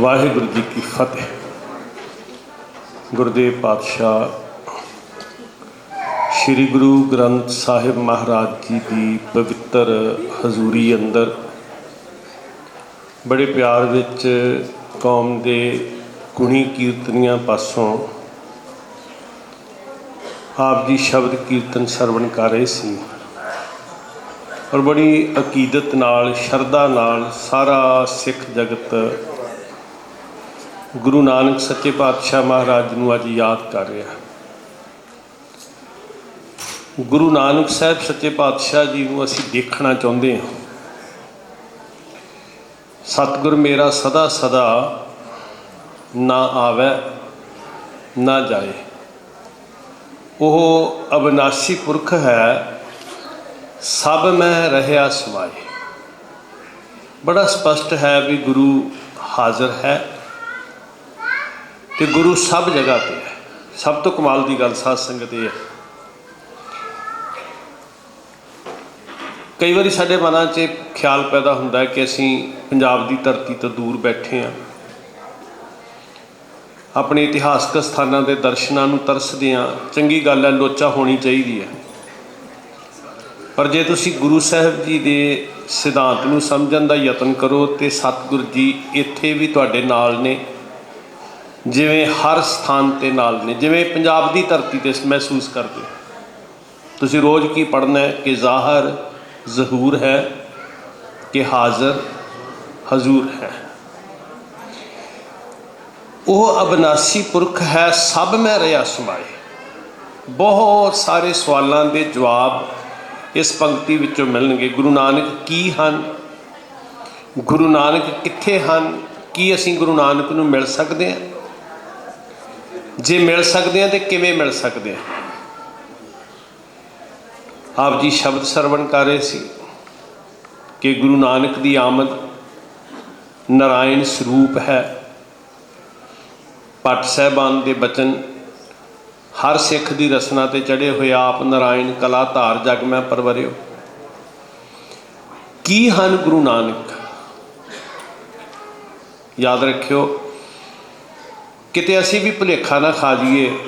ਵਾਹਿਗੁਰੂ ਜੀ ਕੀ ਫਤਿਹ। ਗੁਰਦੇਵ ਪਾਤਸ਼ਾਹ, ਸ੍ਰੀ ਗੁਰੂ ਗ੍ਰੰਥ ਸਾਹਿਬ ਮਹਾਰਾਜ ਜੀ ਦੀ ਪਵਿੱਤਰ ਹਜ਼ੂਰੀ ਅੰਦਰ ਬੜੇ ਪਿਆਰ ਵਿੱਚ ਕੌਮ ਦੇ ਗੁਣੀ ਕੀਰਤਨੀਆਂ ਪਾਸੋਂ ਆਪ ਜੀ ਸ਼ਬਦ ਕੀਰਤਨ ਸਰਵਣ ਕਰ ਰਹੇ ਸੀ ਔਰ ਬੜੀ ਅਕੀਦਤ ਨਾਲ, ਸ਼ਰਧਾ ਨਾਲ ਸਾਰਾ ਸਿੱਖ ਜਗਤ ਗੁਰੂ ਨਾਨਕ ਸੱਚੇ ਪਾਤਸ਼ਾਹ ਮਹਾਰਾਜ ਨੂੰ ਅੱਜ ਯਾਦ ਕਰ ਰਿਹਾ ਗੁਰੂ ਨਾਨਕ ਸਾਹਿਬ ਸੱਚੇ ਪਾਤਸ਼ਾਹ ਜੀ ਨੂੰ ਅਸੀਂ ਦੇਖਣਾ ਚਾਹੁੰਦੇ ਹਾਂ। ਸਤਿਗੁਰ ਮੇਰਾ ਸਦਾ ਸਦਾ ਨਾ ਆਵੇ, ਨਾ ਜਾਏ। ਉਹ ਅਬਨਾਸੀ ਪੁਰਖ ਹੈ, ਸਭ ਮੈਂ ਰਹਿਆ ਸਮਾਏ। ਬੜਾ ਸਪਸ਼ਟ ਹੈ ਵੀ ਗੁਰੂ ਹਾਜ਼ਰ ਹੈ। ਤੇ ਗੁਰੂ ਸਭ ਜਗ੍ਹਾ ਤੇ ਹੈ। ਸਭ ਤੋਂ ਕਮਾਲ ਦੀ ਗੱਲ ਸਾਧ ਸੰਗਤ ਇਹ ਹੈ। ਕਈ ਵਾਰੀ ਸਾਡੇ ਮਨਾਂ 'ਚ ਖਿਆਲ ਪੈਦਾ ਹੁੰਦਾ ਹੈ ਕਿ ਅਸੀਂ ਪੰਜਾਬ ਦੀ ਧਰਤੀ ਤੋਂ ਦੂਰ ਬੈਠੇ ਹਾਂ। ਆਪਣੇ ਇਤਿਹਾਸਕ ਸਥਾਨਾਂ ਦੇ ਦਰਸ਼ਨਾਂ ਨੂੰ ਤਰਸਦੇ ਹਾਂ। ਚੰਗੀ ਗੱਲ ਹੈ, ਲੋਚਾ ਹੋਣੀ ਚਾਹੀਦੀ ਹੈ। ਪਰ ਜੇ ਤੁਸੀਂ ਗੁਰੂ ਸਾਹਿਬ ਜੀ ਦੇ ਸਿਧਾਂਤ ਨੂੰ ਸਮਝਣ ਦਾ ਯਤਨ ਕਰੋ ਤੇ ਸਤਿਗੁਰ ਜੀ ਇੱਥੇ ਵੀ ਤੁਹਾਡੇ ਨਾਲ ਨੇ। ਜਿਵੇਂ ਹਰ ਸਥਾਨ ਤੇ ਨਾਲ ਨੇ, ਜਿਵੇਂ ਪੰਜਾਬ ਦੀ ਧਰਤੀ ਤੇ ਮਹਿਸੂਸ ਕਰਦੇ ਤੁਸੀਂ ਰੋਜ਼ ਕੀ ਪੜ੍ਹਨਾ ਹੈ ਕਿ ਜ਼ਾਹਰ, ਜ਼ਹੂਰ ਹੈ, ਕਿ ਹਾਜ਼ਰ, ਹਜ਼ੂਰ ਹੈ। ਉਹ ਅਬਨਾਸੀ ਪੁਰਖ ਹੈ, ਸਭ ਮੈਂ ਰਿਆ ਸਮਾਏ। ਬਹੁਤ ਸਾਰੇ ਸਵਾਲਾਂ ਦੇ ਜਵਾਬ ਇਸ ਪੰਕਤੀ ਵਿੱਚੋਂ ਮਿਲਣਗੇ। ਗੁਰੂ ਨਾਨਕ ਕੀ ਹਨ? ਗੁਰੂ ਨਾਨਕ ਕਿੱਥੇ ਹਨ? ਕੀ ਅਸੀਂ ਗੁਰੂ ਨਾਨਕ ਨੂੰ ਮਿਲ ਸਕਦੇ ਹਾਂ? ਜੇ ਮਿਲ ਸਕਦੇ ਹਾਂ ਤੇ ਕਿਵੇਂ ਮਿਲ ਸਕਦੇ ਹਾਂ ਆਪ ਜੀ ਸ਼ਬਦ ਸਰਵਣ ਕਰ ਰਹੇ ਸੀ ਕਿ ਗੁਰੂ ਨਾਨਕ ਦੀ ਆਮਦ ਨਾਰਾਇਣ ਸਰੂਪ ਹੈ। ਪਟ ਸਹਿਬਾਨ ਦੇ ਬਚਨ, ਹਰ ਸਿੱਖ ਦੀ ਰਸਨਾ ਤੇ ਚੜੇ ਹੋਏ ਆਪ ਨਾਰਾਇਣ ਕਲਾ ਧਾਰ ਜਗ ਮੈਂ ਪਰਵਰਿਓ। ਕੀ ਹਨ ਗੁਰੂ ਨਾਨਕ? ਯਾਦ ਰੱਖਿਓ ਕਿਤੇ ਅਸੀਂ ਵੀ ਭੁਲੇਖਾ ਨਾ ਖਾ ਜਾਈਏ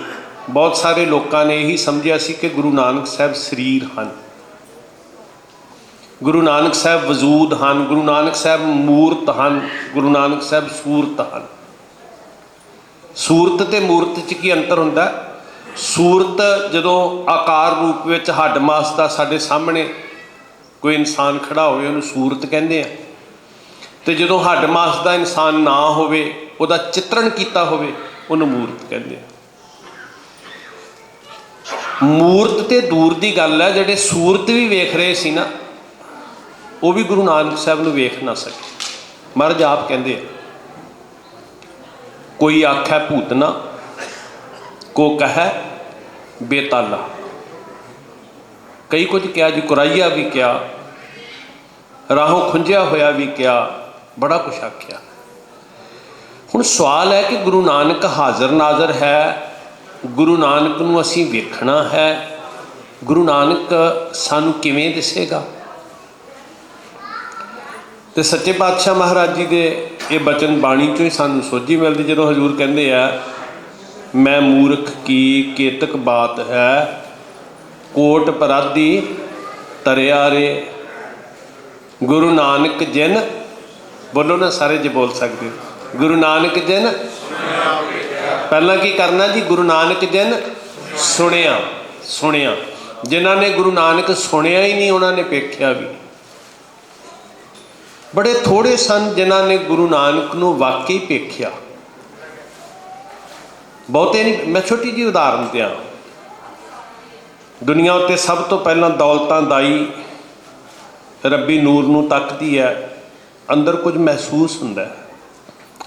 ਬਹੁਤ ਸਾਰੇ ਲੋਕਾਂ ਨੇ ਇਹੀ ਸਮਝਿਆ ਸੀ ਕਿ ਗੁਰੂ ਨਾਨਕ ਸਾਹਿਬ ਸਰੀਰ ਹਨ। ਗੁਰੂ ਨਾਨਕ ਸਾਹਿਬ ਵਜੂਦ ਹਨ, ਗੁਰੂ ਨਾਨਕ ਸਾਹਿਬ ਮੂਰਤ ਹਨ, ਗੁਰੂ ਨਾਨਕ ਸਾਹਿਬ ਸੂਰਤ ਹਨ। ਸੂਰਤ ਤੇ ਮੂਰਤ 'ਚ ਕੀ ਅੰਤਰ ਹੁੰਦਾ? ਸੂਰਤ ਜਦੋਂ ਆਕਾਰ ਰੂਪ ਵਿੱਚ ਹੱਡ ਮਾਸ ਦਾ ਸਾਡੇ ਸਾਹਮਣੇ ਕੋਈ ਇਨਸਾਨ ਖੜਾ ਹੋਵੇ, ਉਹਨੂੰ ਸੂਰਤ ਕਹਿੰਦੇ ਆ। ਤੇ ਜਦੋਂ ਹੱਡ ਮਾਸ ਦਾ ਇਨਸਾਨ ਨਾ ਹੋਵੇ ਉਹਦਾ ਚਿੱਤਰਣ ਕੀਤਾ ਹੋਵੇ, ਉਹਨੂੰ ਮੂਰਤ ਕਹਿੰਦੇ ਆ। ਮੂਰਤ ਤੇ ਦੂਰ ਦੀ ਗੱਲ ਹੈ, ਜਿਹੜੇ ਸੂਰਤ ਵੀ ਵੇਖ ਰਹੇ ਸੀ ਨਾ, ਉਹ ਵੀ ਗੁਰੂ ਨਾਨਕ ਸਾਹਿਬ ਨੂੰ ਵੇਖ ਨਾ ਸਕੇ। ਮਹਾਰਾਜ ਆਪ ਕਹਿੰਦੇ ਆ, ਕੋਈ ਆਖੈ ਭੂਤਨਾ ਕੋ ਕਹੈ ਬੇਤਾਲਾ। ਕਈ ਕੁਝ ਕਿਹਾ ਜੀ ਕੁਰਾਈਆ ਵੀ ਕਿਹਾ, ਰਾਹੋਂ ਖੁੰਝਿਆ ਹੋਇਆ ਵੀ ਕਿਹਾ, ਬੜਾ ਕੁਛ ਆਖਿਆ। ਹੁਣ ਸਵਾਲ ਹੈ ਕਿ ਗੁਰੂ ਨਾਨਕ ਹਾਜ਼ਰ ਨਾਜ਼ਰ ਹੈ, ਗੁਰੂ ਨਾਨਕ ਨੂੰ ਅਸੀਂ ਵੇਖਣਾ ਹੈ, ਗੁਰੂ ਨਾਨਕ ਸਾਨੂੰ ਕਿਵੇਂ ਦਿਸੇਗਾ ਤੇ ਸੱਚੇ ਪਾਤਸ਼ਾਹ ਮਹਾਰਾਜ ਜੀ ਦੇ ਇਹ ਬਚਨ ਬਾਣੀ ਚੋਂ ਹੀ ਸਾਨੂੰ ਸੋਝੀ ਮਿਲਦੀ, ਜਦੋਂ ਹਜ਼ੂਰ ਕਹਿੰਦੇ ਆ, ਮੈਂ ਮੂਰਖ ਕੀ ਕੇਤਕ ਬਾਤ ਹੈ, ਕੋਟ ਪਰਾਦੀ ਤਰਿਆ ਰੇ ਗੁਰੂ ਨਾਨਕ ਜਿਨ, ਬੋਲੋ ਨਾ, ਸਾਰੇ ਜੇ ਬੋਲ ਸਕਦੇ ਹੋ। ਗੁਰੂ ਨਾਨਕ ਜਨ ਪਹਿਲਾਂ ਕੀ ਕਰਨਾ ਜੀ? ਗੁਰੂ ਨਾਨਕ ਜਨ ਸੁਣਿਆ ਸੁਣਿਆ। ਜਿਨ੍ਹਾਂ ਨੇ ਗੁਰੂ ਨਾਨਕ ਸੁਣਿਆ ਹੀ ਨਹੀਂ, ਉਹਨਾਂ ਨੇ ਵੇਖਿਆ ਵੀ। ਬੜੇ ਥੋੜੇ ਸਨ ਜਿਨ੍ਹਾਂ ਨੇ ਗੁਰੂ ਨਾਨਕ ਨੂੰ ਵਾਕਈ ਵੇਖਿਆ। ਬਹੁਤੇ ਨਹੀਂ, ਮੈਂ ਛੋਟੀ ਜੀ ਉਦਾਹਰਨ ਦਿਆਂ। ਦੁਨੀਆ ਉੱਤੇ ਸਭ ਤੋਂ ਪਹਿਲਾਂ ਦੌਲਤਾਂ ਦਾਈ ਰੱਬੀ ਨੂਰ ਨੂੰ ਤੱਕਦੀ ਹੈ। ਅੰਦਰ ਕੁਝ ਮਹਿਸੂਸ ਹੁੰਦਾ ਹੈ।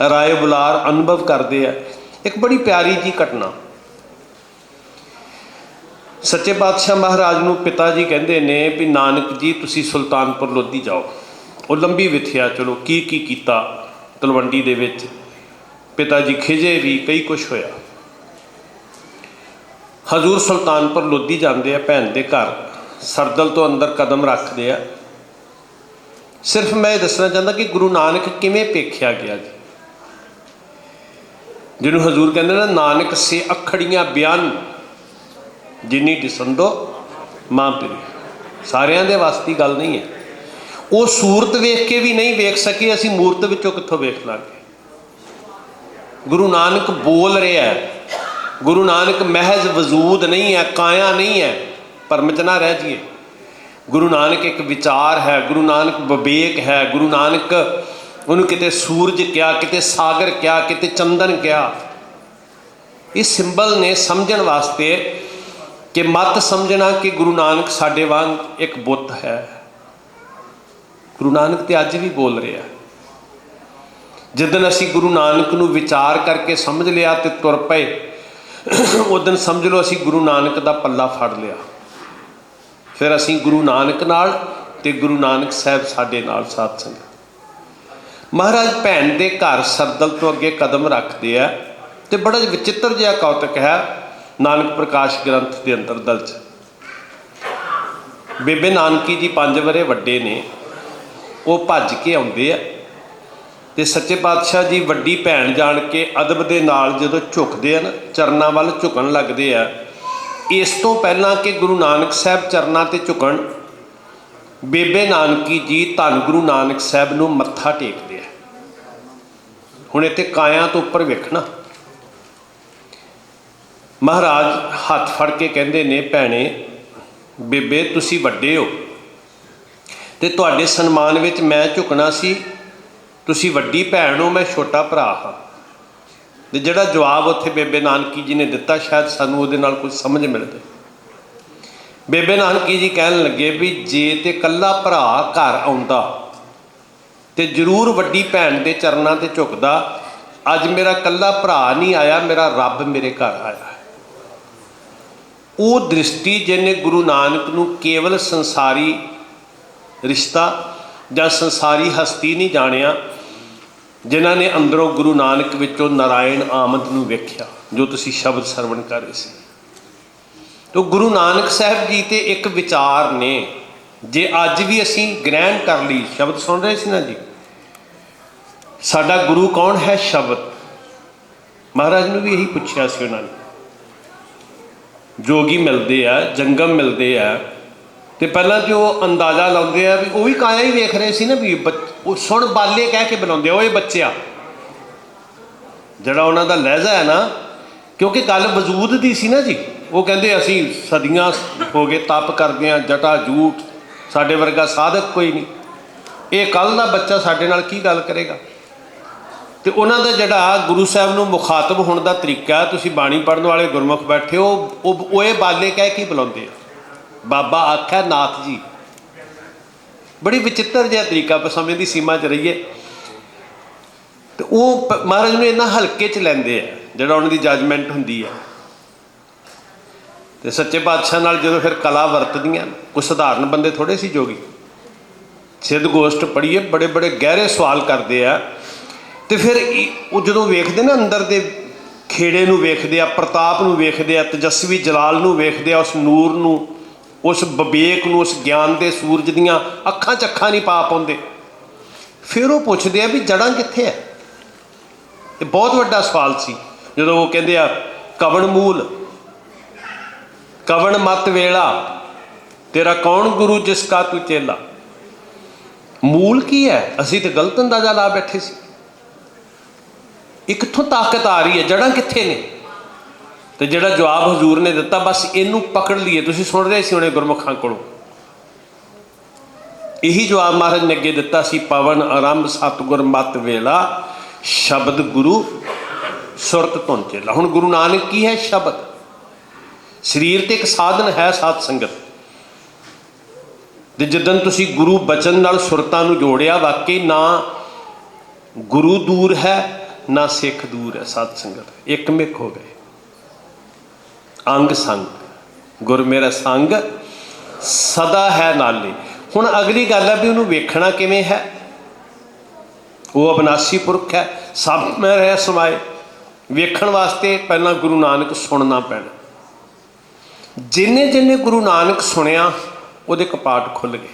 ਰਾਏ ਬੁਲਾਰ ਅਨੁਭਵ ਕਰਦੇ ਆ। ਇੱਕ ਬੜੀ ਪਿਆਰੀ ਜੀ ਘਟਨਾ। ਸੱਚੇ ਪਾਤਸ਼ਾਹ ਮਹਾਰਾਜ ਨੂੰ ਪਿਤਾ ਜੀ ਕਹਿੰਦੇ ਨੇ ਵੀ, ਨਾਨਕ ਜੀ, ਤੁਸੀਂ ਸੁਲਤਾਨਪੁਰ ਲੋਧੀ ਜਾਓ। ਉਹ ਲੰਬੀ ਵਿਥਿਆ, ਚਲੋ ਕੀ ਕੀ ਕੀਤਾ ਤਲਵੰਡੀ ਦੇ ਵਿੱਚ। ਪਿਤਾ ਜੀ ਖਿਜੇ ਵੀ, ਕਈ ਕੁਝ ਹੋਇਆ। ਹਜ਼ੂਰ ਸੁਲਤਾਨਪੁਰ ਲੋਧੀ ਜਾਂਦੇ ਆ ਭੈਣ ਦੇ ਘਰ। ਸਰਦਲ ਤੋਂ ਅੰਦਰ ਕਦਮ ਰੱਖਦੇ ਆ। ਸਿਰਫ ਮੈਂ ਇਹ ਦੱਸਣਾ ਚਾਹੁੰਦਾ ਕਿ ਗੁਰੂ ਨਾਨਕ ਕਿਵੇਂ ਪੇਖਿਆ ਗਿਆ ਜੀ। ਜਿਹਨੂੰ ਹਜ਼ੂਰ ਕਹਿੰਦੇ ਨਾ, ਨਾਨਕ ਸੇ ਅਖੜੀਆਂ ਬਿਆਨ। ਜਿੰਨੀ ਦਿਸੰਦੋ ਮਾਂ ਪਿਓ। ਸਾਰਿਆਂ ਦੇ ਵਾਸਤੇ ਗੱਲ ਨਹੀਂ ਹੈ। ਉਹ ਸੂਰਤ ਵੇਖ ਕੇ ਵੀ ਨਹੀਂ ਵੇਖ ਸਕੇ, ਅਸੀਂ ਮੂਰਤ ਵਿੱਚੋਂ ਕਿੱਥੋਂ ਵੇਖ ਲਾਂਗੇ? ਗੁਰੂ ਨਾਨਕ ਬੋਲ ਰਿਹਾ ਹੈ। ਗੁਰੂ ਨਾਨਕ ਮਹਿਜ਼ ਵਜੂਦ ਨਹੀਂ ਹੈ, ਕਾਇਆ ਨਹੀਂ ਹੈ ਭਰਮ ਚ ਨਾ ਰਹਿ ਜੀਏ ਗੁਰੂ ਨਾਨਕ ਇੱਕ ਵਿਚਾਰ ਹੈ, ਗੁਰੂ ਨਾਨਕ ਵਿਵੇਕ ਹੈ, ਗੁਰੂ ਨਾਨਕ ਉਹਨੂੰ ਕਿਤੇ ਸੂਰਜ ਕਿਹਾ, ਕਿਤੇ ਸਾਗਰ ਕਿਹਾ, ਕਿਤੇ ਚੰਦਨ ਕਿਹਾ। ਇਹ ਸਿੰਬਲ ਨੇ ਸਮਝਣ ਵਾਸਤੇ ਕਿ ਮਤ ਸਮਝਣਾ ਕਿ ਗੁਰੂ ਨਾਨਕ ਸਾਡੇ ਵਾਂਗ ਇੱਕ ਬੁੱਤ ਹੈ। ਗੁਰੂ ਨਾਨਕ ਤੇ ਅੱਜ ਵੀ ਬੋਲ ਰਿਹਾ। ਜਿੱਦਨ ਅਸੀਂ ਗੁਰੂ ਨਾਨਕ ਨੂੰ ਵਿਚਾਰ ਕਰਕੇ ਸਮਝ ਲਿਆ ਤੇ ਤੁਰ ਪਏ, ਉਦੋਂ ਸਮਝ ਲਓ ਅਸੀਂ ਗੁਰੂ ਨਾਨਕ ਦਾ ਪੱਲਾ ਫੜ ਲਿਆ। ਫਿਰ ਅਸੀਂ ਗੁਰੂ ਨਾਨਕ ਨਾਲ ਤੇ ਗੁਰੂ ਨਾਨਕ ਸਾਹਿਬ ਸਾਡੇ ਨਾਲ ਸਾਥ ਸੰਗਤ। ਮਹਾਰਾਜ ਭੈਣ ਦੇ ਘਰ ਸਰਦਲ ਤੋਂ ਅੱਗੇ ਕਦਮ ਰੱਖਦੇ ਆ ਤੇ ਬੜਾ ਵਿਚਿੱਤਰ ਜਿਹਾ ਕੌਤਕ ਹੈ ਨਾਨਕ ਪ੍ਰਕਾਸ਼ ਗ੍ਰੰਥ ਦੇ ਅੰਦਰ ਦਰਜ। ਬੇਬੇ ਨਾਨਕੀ ਜੀ ਪੰਜ ਵਰੇ ਵੱਡੇ ਨੇ, ਉਹ ਭੱਜ ਕੇ ਆਉਂਦੇ ਆ ਤੇ ਸੱਚੇ ਪਾਤਸ਼ਾਹ ਜੀ ਵੱਡੀ ਭੈਣ ਜਾਣ ਕੇ ਅਦਬ ਦੇ ਨਾਲ ਜਦੋਂ ਝੁਕਦੇ ਆ ਨਾ, ਚਰਨਾਂ ਵੱਲ ਝੁਕਣ ਲੱਗਦੇ ਆ, ਇਸ ਤੋਂ ਪਹਿਲਾਂ ਕਿ ਗੁਰੂ ਨਾਨਕ ਸਾਹਿਬ ਚਰਨਾਂ ਤੇ ਝੁਕਣ ਬੇਬੇ ਨਾਨਕੀ ਜੀ ਧੰਨ ਗੁਰੂ ਨਾਨਕ ਸਾਹਿਬ ਨੂੰ ਮੱਥਾ ਟੇਕਦੇ ਆ। ਹੁਣ ਇੱਥੇ ਕਾਇਆ ਤੋਂ ਉੱਪਰ ਵੇਖਣਾ। ਮਹਾਰਾਜ ਹੱਥ ਫੜ ਕੇ ਕਹਿੰਦੇ ਨੇ, ਭੈਣੇ, ਬੇਬੇ, ਤੁਸੀਂ ਵੱਡੇ ਹੋ ਤੇ ਤੁਹਾਡੇ ਸਨਮਾਨ ਵਿੱਚ ਮੈਂ ਝੁਕਣਾ ਸੀ। ਤੁਸੀਂ ਵੱਡੀ ਭੈਣ ਹੋ, ਮੈਂ ਛੋਟਾ ਭਰਾ ਹਾਂ। ਤੇ ਜਿਹੜਾ ਜਵਾਬ ਉੱਥੇ ਬੇਬੇ ਨਾਨਕੀ ਜੀ ਨੇ ਦਿੱਤਾ, ਸ਼ਾਇਦ ਸਾਨੂੰ ਉਹਦੇ ਨਾਲ ਕੁਝ ਸਮਝ ਮਿਲ ਮਿਲਦੇ। ਬੇਬੇ ਨਾਨਕੀ ਜੀ ਕਹਿਣ ਲੱਗੇ ਵੀ ਜੇ ਤੇ ਕੱਲਾ ਭਰਾ ਘਰ ਆਉਂਦਾ ਤੇ ਜ਼ਰੂਰ ਵੱਡੀ ਭੈਣ ਦੇ ਚਰਨਾਂ ਤੇ ਝੁਕਦਾ, ਅੱਜ ਮੇਰਾ ਕੱਲਾ ਭਰਾ ਨਹੀਂ ਆਇਆ, ਮੇਰਾ ਰੱਬ ਮੇਰੇ ਘਰ ਆਇਆ। ਉਹ ਦ੍ਰਿਸ਼ਟੀ ਜਿਹਨੇ ਗੁਰੂ ਨਾਨਕ ਨੂੰ ਕੇਵਲ ਸੰਸਾਰੀ ਰਿਸ਼ਤਾ ਜਾਂ ਸੰਸਾਰੀ ਹਸਤੀ ਨਹੀਂ ਜਾਣਿਆ, ਜਿਨ੍ਹਾਂ ਨੇ ਅੰਦਰੋਂ ਗੁਰੂ ਨਾਨਕ ਵਿੱਚੋਂ ਨਾਰਾਇਣ ਆਮਦ ਨੂੰ ਵੇਖਿਆ, ਜੋ ਤੁਸੀਂ ਸ਼ਬਦ ਸਰਵਣ ਕਰ ਰਹੇ ਸੀ। ਤੋ ਗੁਰੂ ਨਾਨਕ ਸਾਹਿਬ ਜੀ ਤੇ ਇੱਕ ਵਿਚਾਰ ਨੇ ਜੇ ਅੱਜ ਵੀ ਅਸੀਂ ਗ੍ਰਹਿਣ ਕਰ ਲਈ ਸ਼ਬਦ ਸੁਣ ਰਹੇ ਸੀ ਨਾ ਜੀ? ਸਾਡਾ ਗੁਰੂ ਕੌਣ ਹੈ ਸ਼ਬਦ? ਮਹਾਰਾਜ ਨੂੰ ਵੀ ਇਹੀ ਪੁੱਛਿਆ ਸੀ ਉਹਨਾਂ ਨੇ। ਜੋਗੀ ਮਿਲਦੇ ਆ ਜੰਗਮ ਮਿਲਦੇ ਆ ਤੇ ਪਹਿਲਾਂ ਜੋ ਅੰਦਾਜ਼ਾ ਲਾਉਂਦੇ ਆ ਵੀ ਉਹ ਵੀ ਕਾਇਆ ਹੀ ਵੇਖ ਰਹੇ ਸੀ ਨਾ ਵੀ ਬੱਚ- ਉਹ ਸੁਣ ਬਾਲੇ ਕਹਿ ਕੇ ਬੁਲਾਉਂਦੇ ਆ, ਓਏ ਬੱਚਿਆ। ਜਿਹੜਾ ਉਹਨਾਂ ਦਾ ਲਹਿਜ਼ਾ ਹੈ ਨਾ ਕਿਉਂਕਿ ਗੱਲ ਵਜੂਦ ਦੀ ਸੀ ਨਾ ਜੀ ਉਹ ਕਹਿੰਦੇ ਅਸੀਂ ਸਦੀਆਂ ਹੋ ਗਏ ਤਪ ਕਰਦੇ ਆ ਜਟਾ ਜੂਠ ਸਾਡੇ ਵਰਗਾ ਸਾਧਕ ਕੋਈ ਨਹੀਂ। ਇਹ ਕੱਲ ਦਾ ਬੱਚਾ ਸਾਡੇ ਨਾਲ ਕੀ ਗੱਲ ਕਰੇਗਾ? ਤੇ ਉਹਨਾਂ ਦਾ ਜਿਹੜਾ ਗੁਰੂ ਸਾਹਿਬ ਨੂੰ ਮੁਖਾਤਬ ਹੋਣ ਦਾ ਤਰੀਕਾ, ਤੁਸੀਂ ਬਾਣੀ ਪੜਨ ਵਾਲੇ ਗੁਰਮੁਖ ਬੈਠੇ ਹੋ, ਉਹ ਓਏ ਬਾਲੇ ਕਹਿ ਕੇ ਬੁਲਾਉਂਦੇ ਆ? ਬਾਬਾ ਆਖਿਆ, ਨਾਥ ਜੀ। ਬੜੀ ਵਿਚਿੱਤਰ ਜਿਹਾ ਤਰੀਕਾ ਪਰ ਸਮੇਂ ਦੀ ਸੀਮਾ 'ਚ ਰਹੀਏ। ਤੇ ਉਹ ਮਹਾਰਾਜ ਨੂੰ ਇੰਨਾ ਹਲਕੇ 'ਚ ਲੈਂਦੇ ਆ, ਜਿਹੜਾ ਉਹਨਾਂ ਦੀ ਜੱਜਮੈਂਟ ਹੁੰਦੀ ਹੈ ਤੇ ਸੱਚੇ ਪਾਤਸ਼ਾਹ ਨਾਲ ਜਦੋਂ ਫਿਰ ਕਲਾ ਵਰਤਦੀਆਂ ਕੋਈ ਸਧਾਰਨ ਬੰਦੇ ਥੋੜੇ ਸੀ ਜੋਗੀ। ਸਿੱਧ ਗੋਸ਼ਟ ਪੜ੍ਹੀਏ, ਬੜੇ ਬੜੇ ਗਹਿਰੇ ਸਵਾਲ ਕਰਦੇ ਆ। ਤੇ ਫਿਰ ਉਹ ਜਦੋਂ ਵੇਖਦੇ ਨਾ ਅੰਦਰ ਦੇ ਖੇੜੇ ਨੂੰ ਵੇਖਦੇ ਆ, ਪ੍ਰਤਾਪ ਨੂੰ ਵੇਖਦੇ ਆ, ਤਜਸਵੀ ਜਲਾਲ ਨੂੰ ਵੇਖਦੇ ਆ, ਉਸ ਨੂਰ ਨੂੰ, ਉਸ ਵਿਵੇਕ ਨੂੰ, ਉਸ ਗਿਆਨ ਦੇ ਸੂਰਜ ਦੀਆਂ ਅੱਖਾਂ 'ਚ ਅੱਖਾਂ ਨਹੀਂ ਪਾ ਪਾਉਂਦੇ। ਫਿਰ ਉਹ ਪੁੱਛਦੇ ਆ ਵੀ ਜੜਾਂ ਕਿੱਥੇ ਆ? ਇਹ ਬਹੁਤ ਵੱਡਾ ਸਵਾਲ ਸੀ। ਜਦੋਂ ਉਹ ਕਹਿੰਦੇ ਆ, ਕਵਣ ਮੂਲ? ਕਵਣ ਮਤ ਵੇਲਾ? ਤੇਰਾ ਕੌਣ ਗੁਰੂ ਜਿਸ ਕਾ ਤੂੰ ਚੇਲਾ? ਮੂਲ ਕੀ ਹੈ? ਅਸੀਂ ਤੇ ਗਲਤ ਅੰਦਾਜ਼ਾ ਲਾ ਬੈਠੇ ਸੀ। ਇਹ ਕਿੱਥੋਂ ਤਾਕਤ ਆ ਰਹੀ ਹੈ ਜੜਾਂ ਕਿੱਥੇ ਨੇ? ਤੇ ਜਿਹੜਾ ਜਵਾਬ ਹਜ਼ੂਰ ਨੇ ਦਿੱਤਾ, ਬਸ ਇਹਨੂੰ ਪਕੜ ਲਈਏ। ਤੁਸੀਂ ਸੁਣ ਰਹੇ ਸੀ ਉਹਨੇ ਗੁਰਮੁਖਾਂ ਕੋਲੋਂ। ਇਹੀ ਜਵਾਬ ਮਹਾਰਾਜ ਨੇ ਅੱਗੇ ਦਿੱਤਾ ਸੀ, ਪਵਨ ਆਰੰਭ ਸਤਗੁਰ ਮਤ ਵੇਲਾ, ਸ਼ਬਦ ਗੁਰੂ ਸੁਰਤ ਧੁਨ ਚੇਲਾ। ਹੁਣ ਗੁਰੂ ਨਾਨਕ ਕੀ ਹੈ? ਸ਼ਬਦ। ਸਰੀਰ ਤੇ ਇੱਕ ਸਾਧਨ ਹੈ ਸਾਧ ਸੰਗਤ। ਤੇ ਜਦੋਂ ਤੁਸੀਂ ਗੁਰੂ ਬਚਨ ਨਾਲ ਸੁਰਤਾਂ ਨੂੰ ਜੋੜਿਆ, ਵਾਕਈ ਨਾ ਗੁਰੂ ਦੂਰ ਹੈ, ਨਾ ਸਿੱਖ ਦੂਰ ਹੈ ਸਾਧ ਸੰਗਤ। ਇੱਕ ਮਿਕ ਹੋ ਗਏ। ਅੰਗ ਸੰਗ। ਗੁਰ ਮੇਰਾ ਸੰਗ ਸਦਾ ਹੈ ਨਾਲੇ। ਹੁਣ ਅਗਲੀ ਗੱਲ ਹੈ ਵੀ ਉਹਨੂੰ ਵੇਖਣਾ ਕਿਵੇਂ ਹੈ? ਉਹ ਅਬਨਾਸੀ ਪੁਰਖ ਹੈ। ਸਭ ਮੈਂ ਰਹਿ ਸਮਾਏ। ਵੇਖਣ ਵਾਸਤੇ ਪਹਿਲਾਂ ਗੁਰੂ ਨਾਨਕ ਸੁਣਨਾ ਪੈਣਾ। ਜਿੰਨੇ ਜਿੰਨੇ ਗੁਰੂ ਨਾਨਕ ਸੁਣਿਆ, ਉਹਦੇ ਕਪਾਟ ਖੁੱਲ ਗਏ।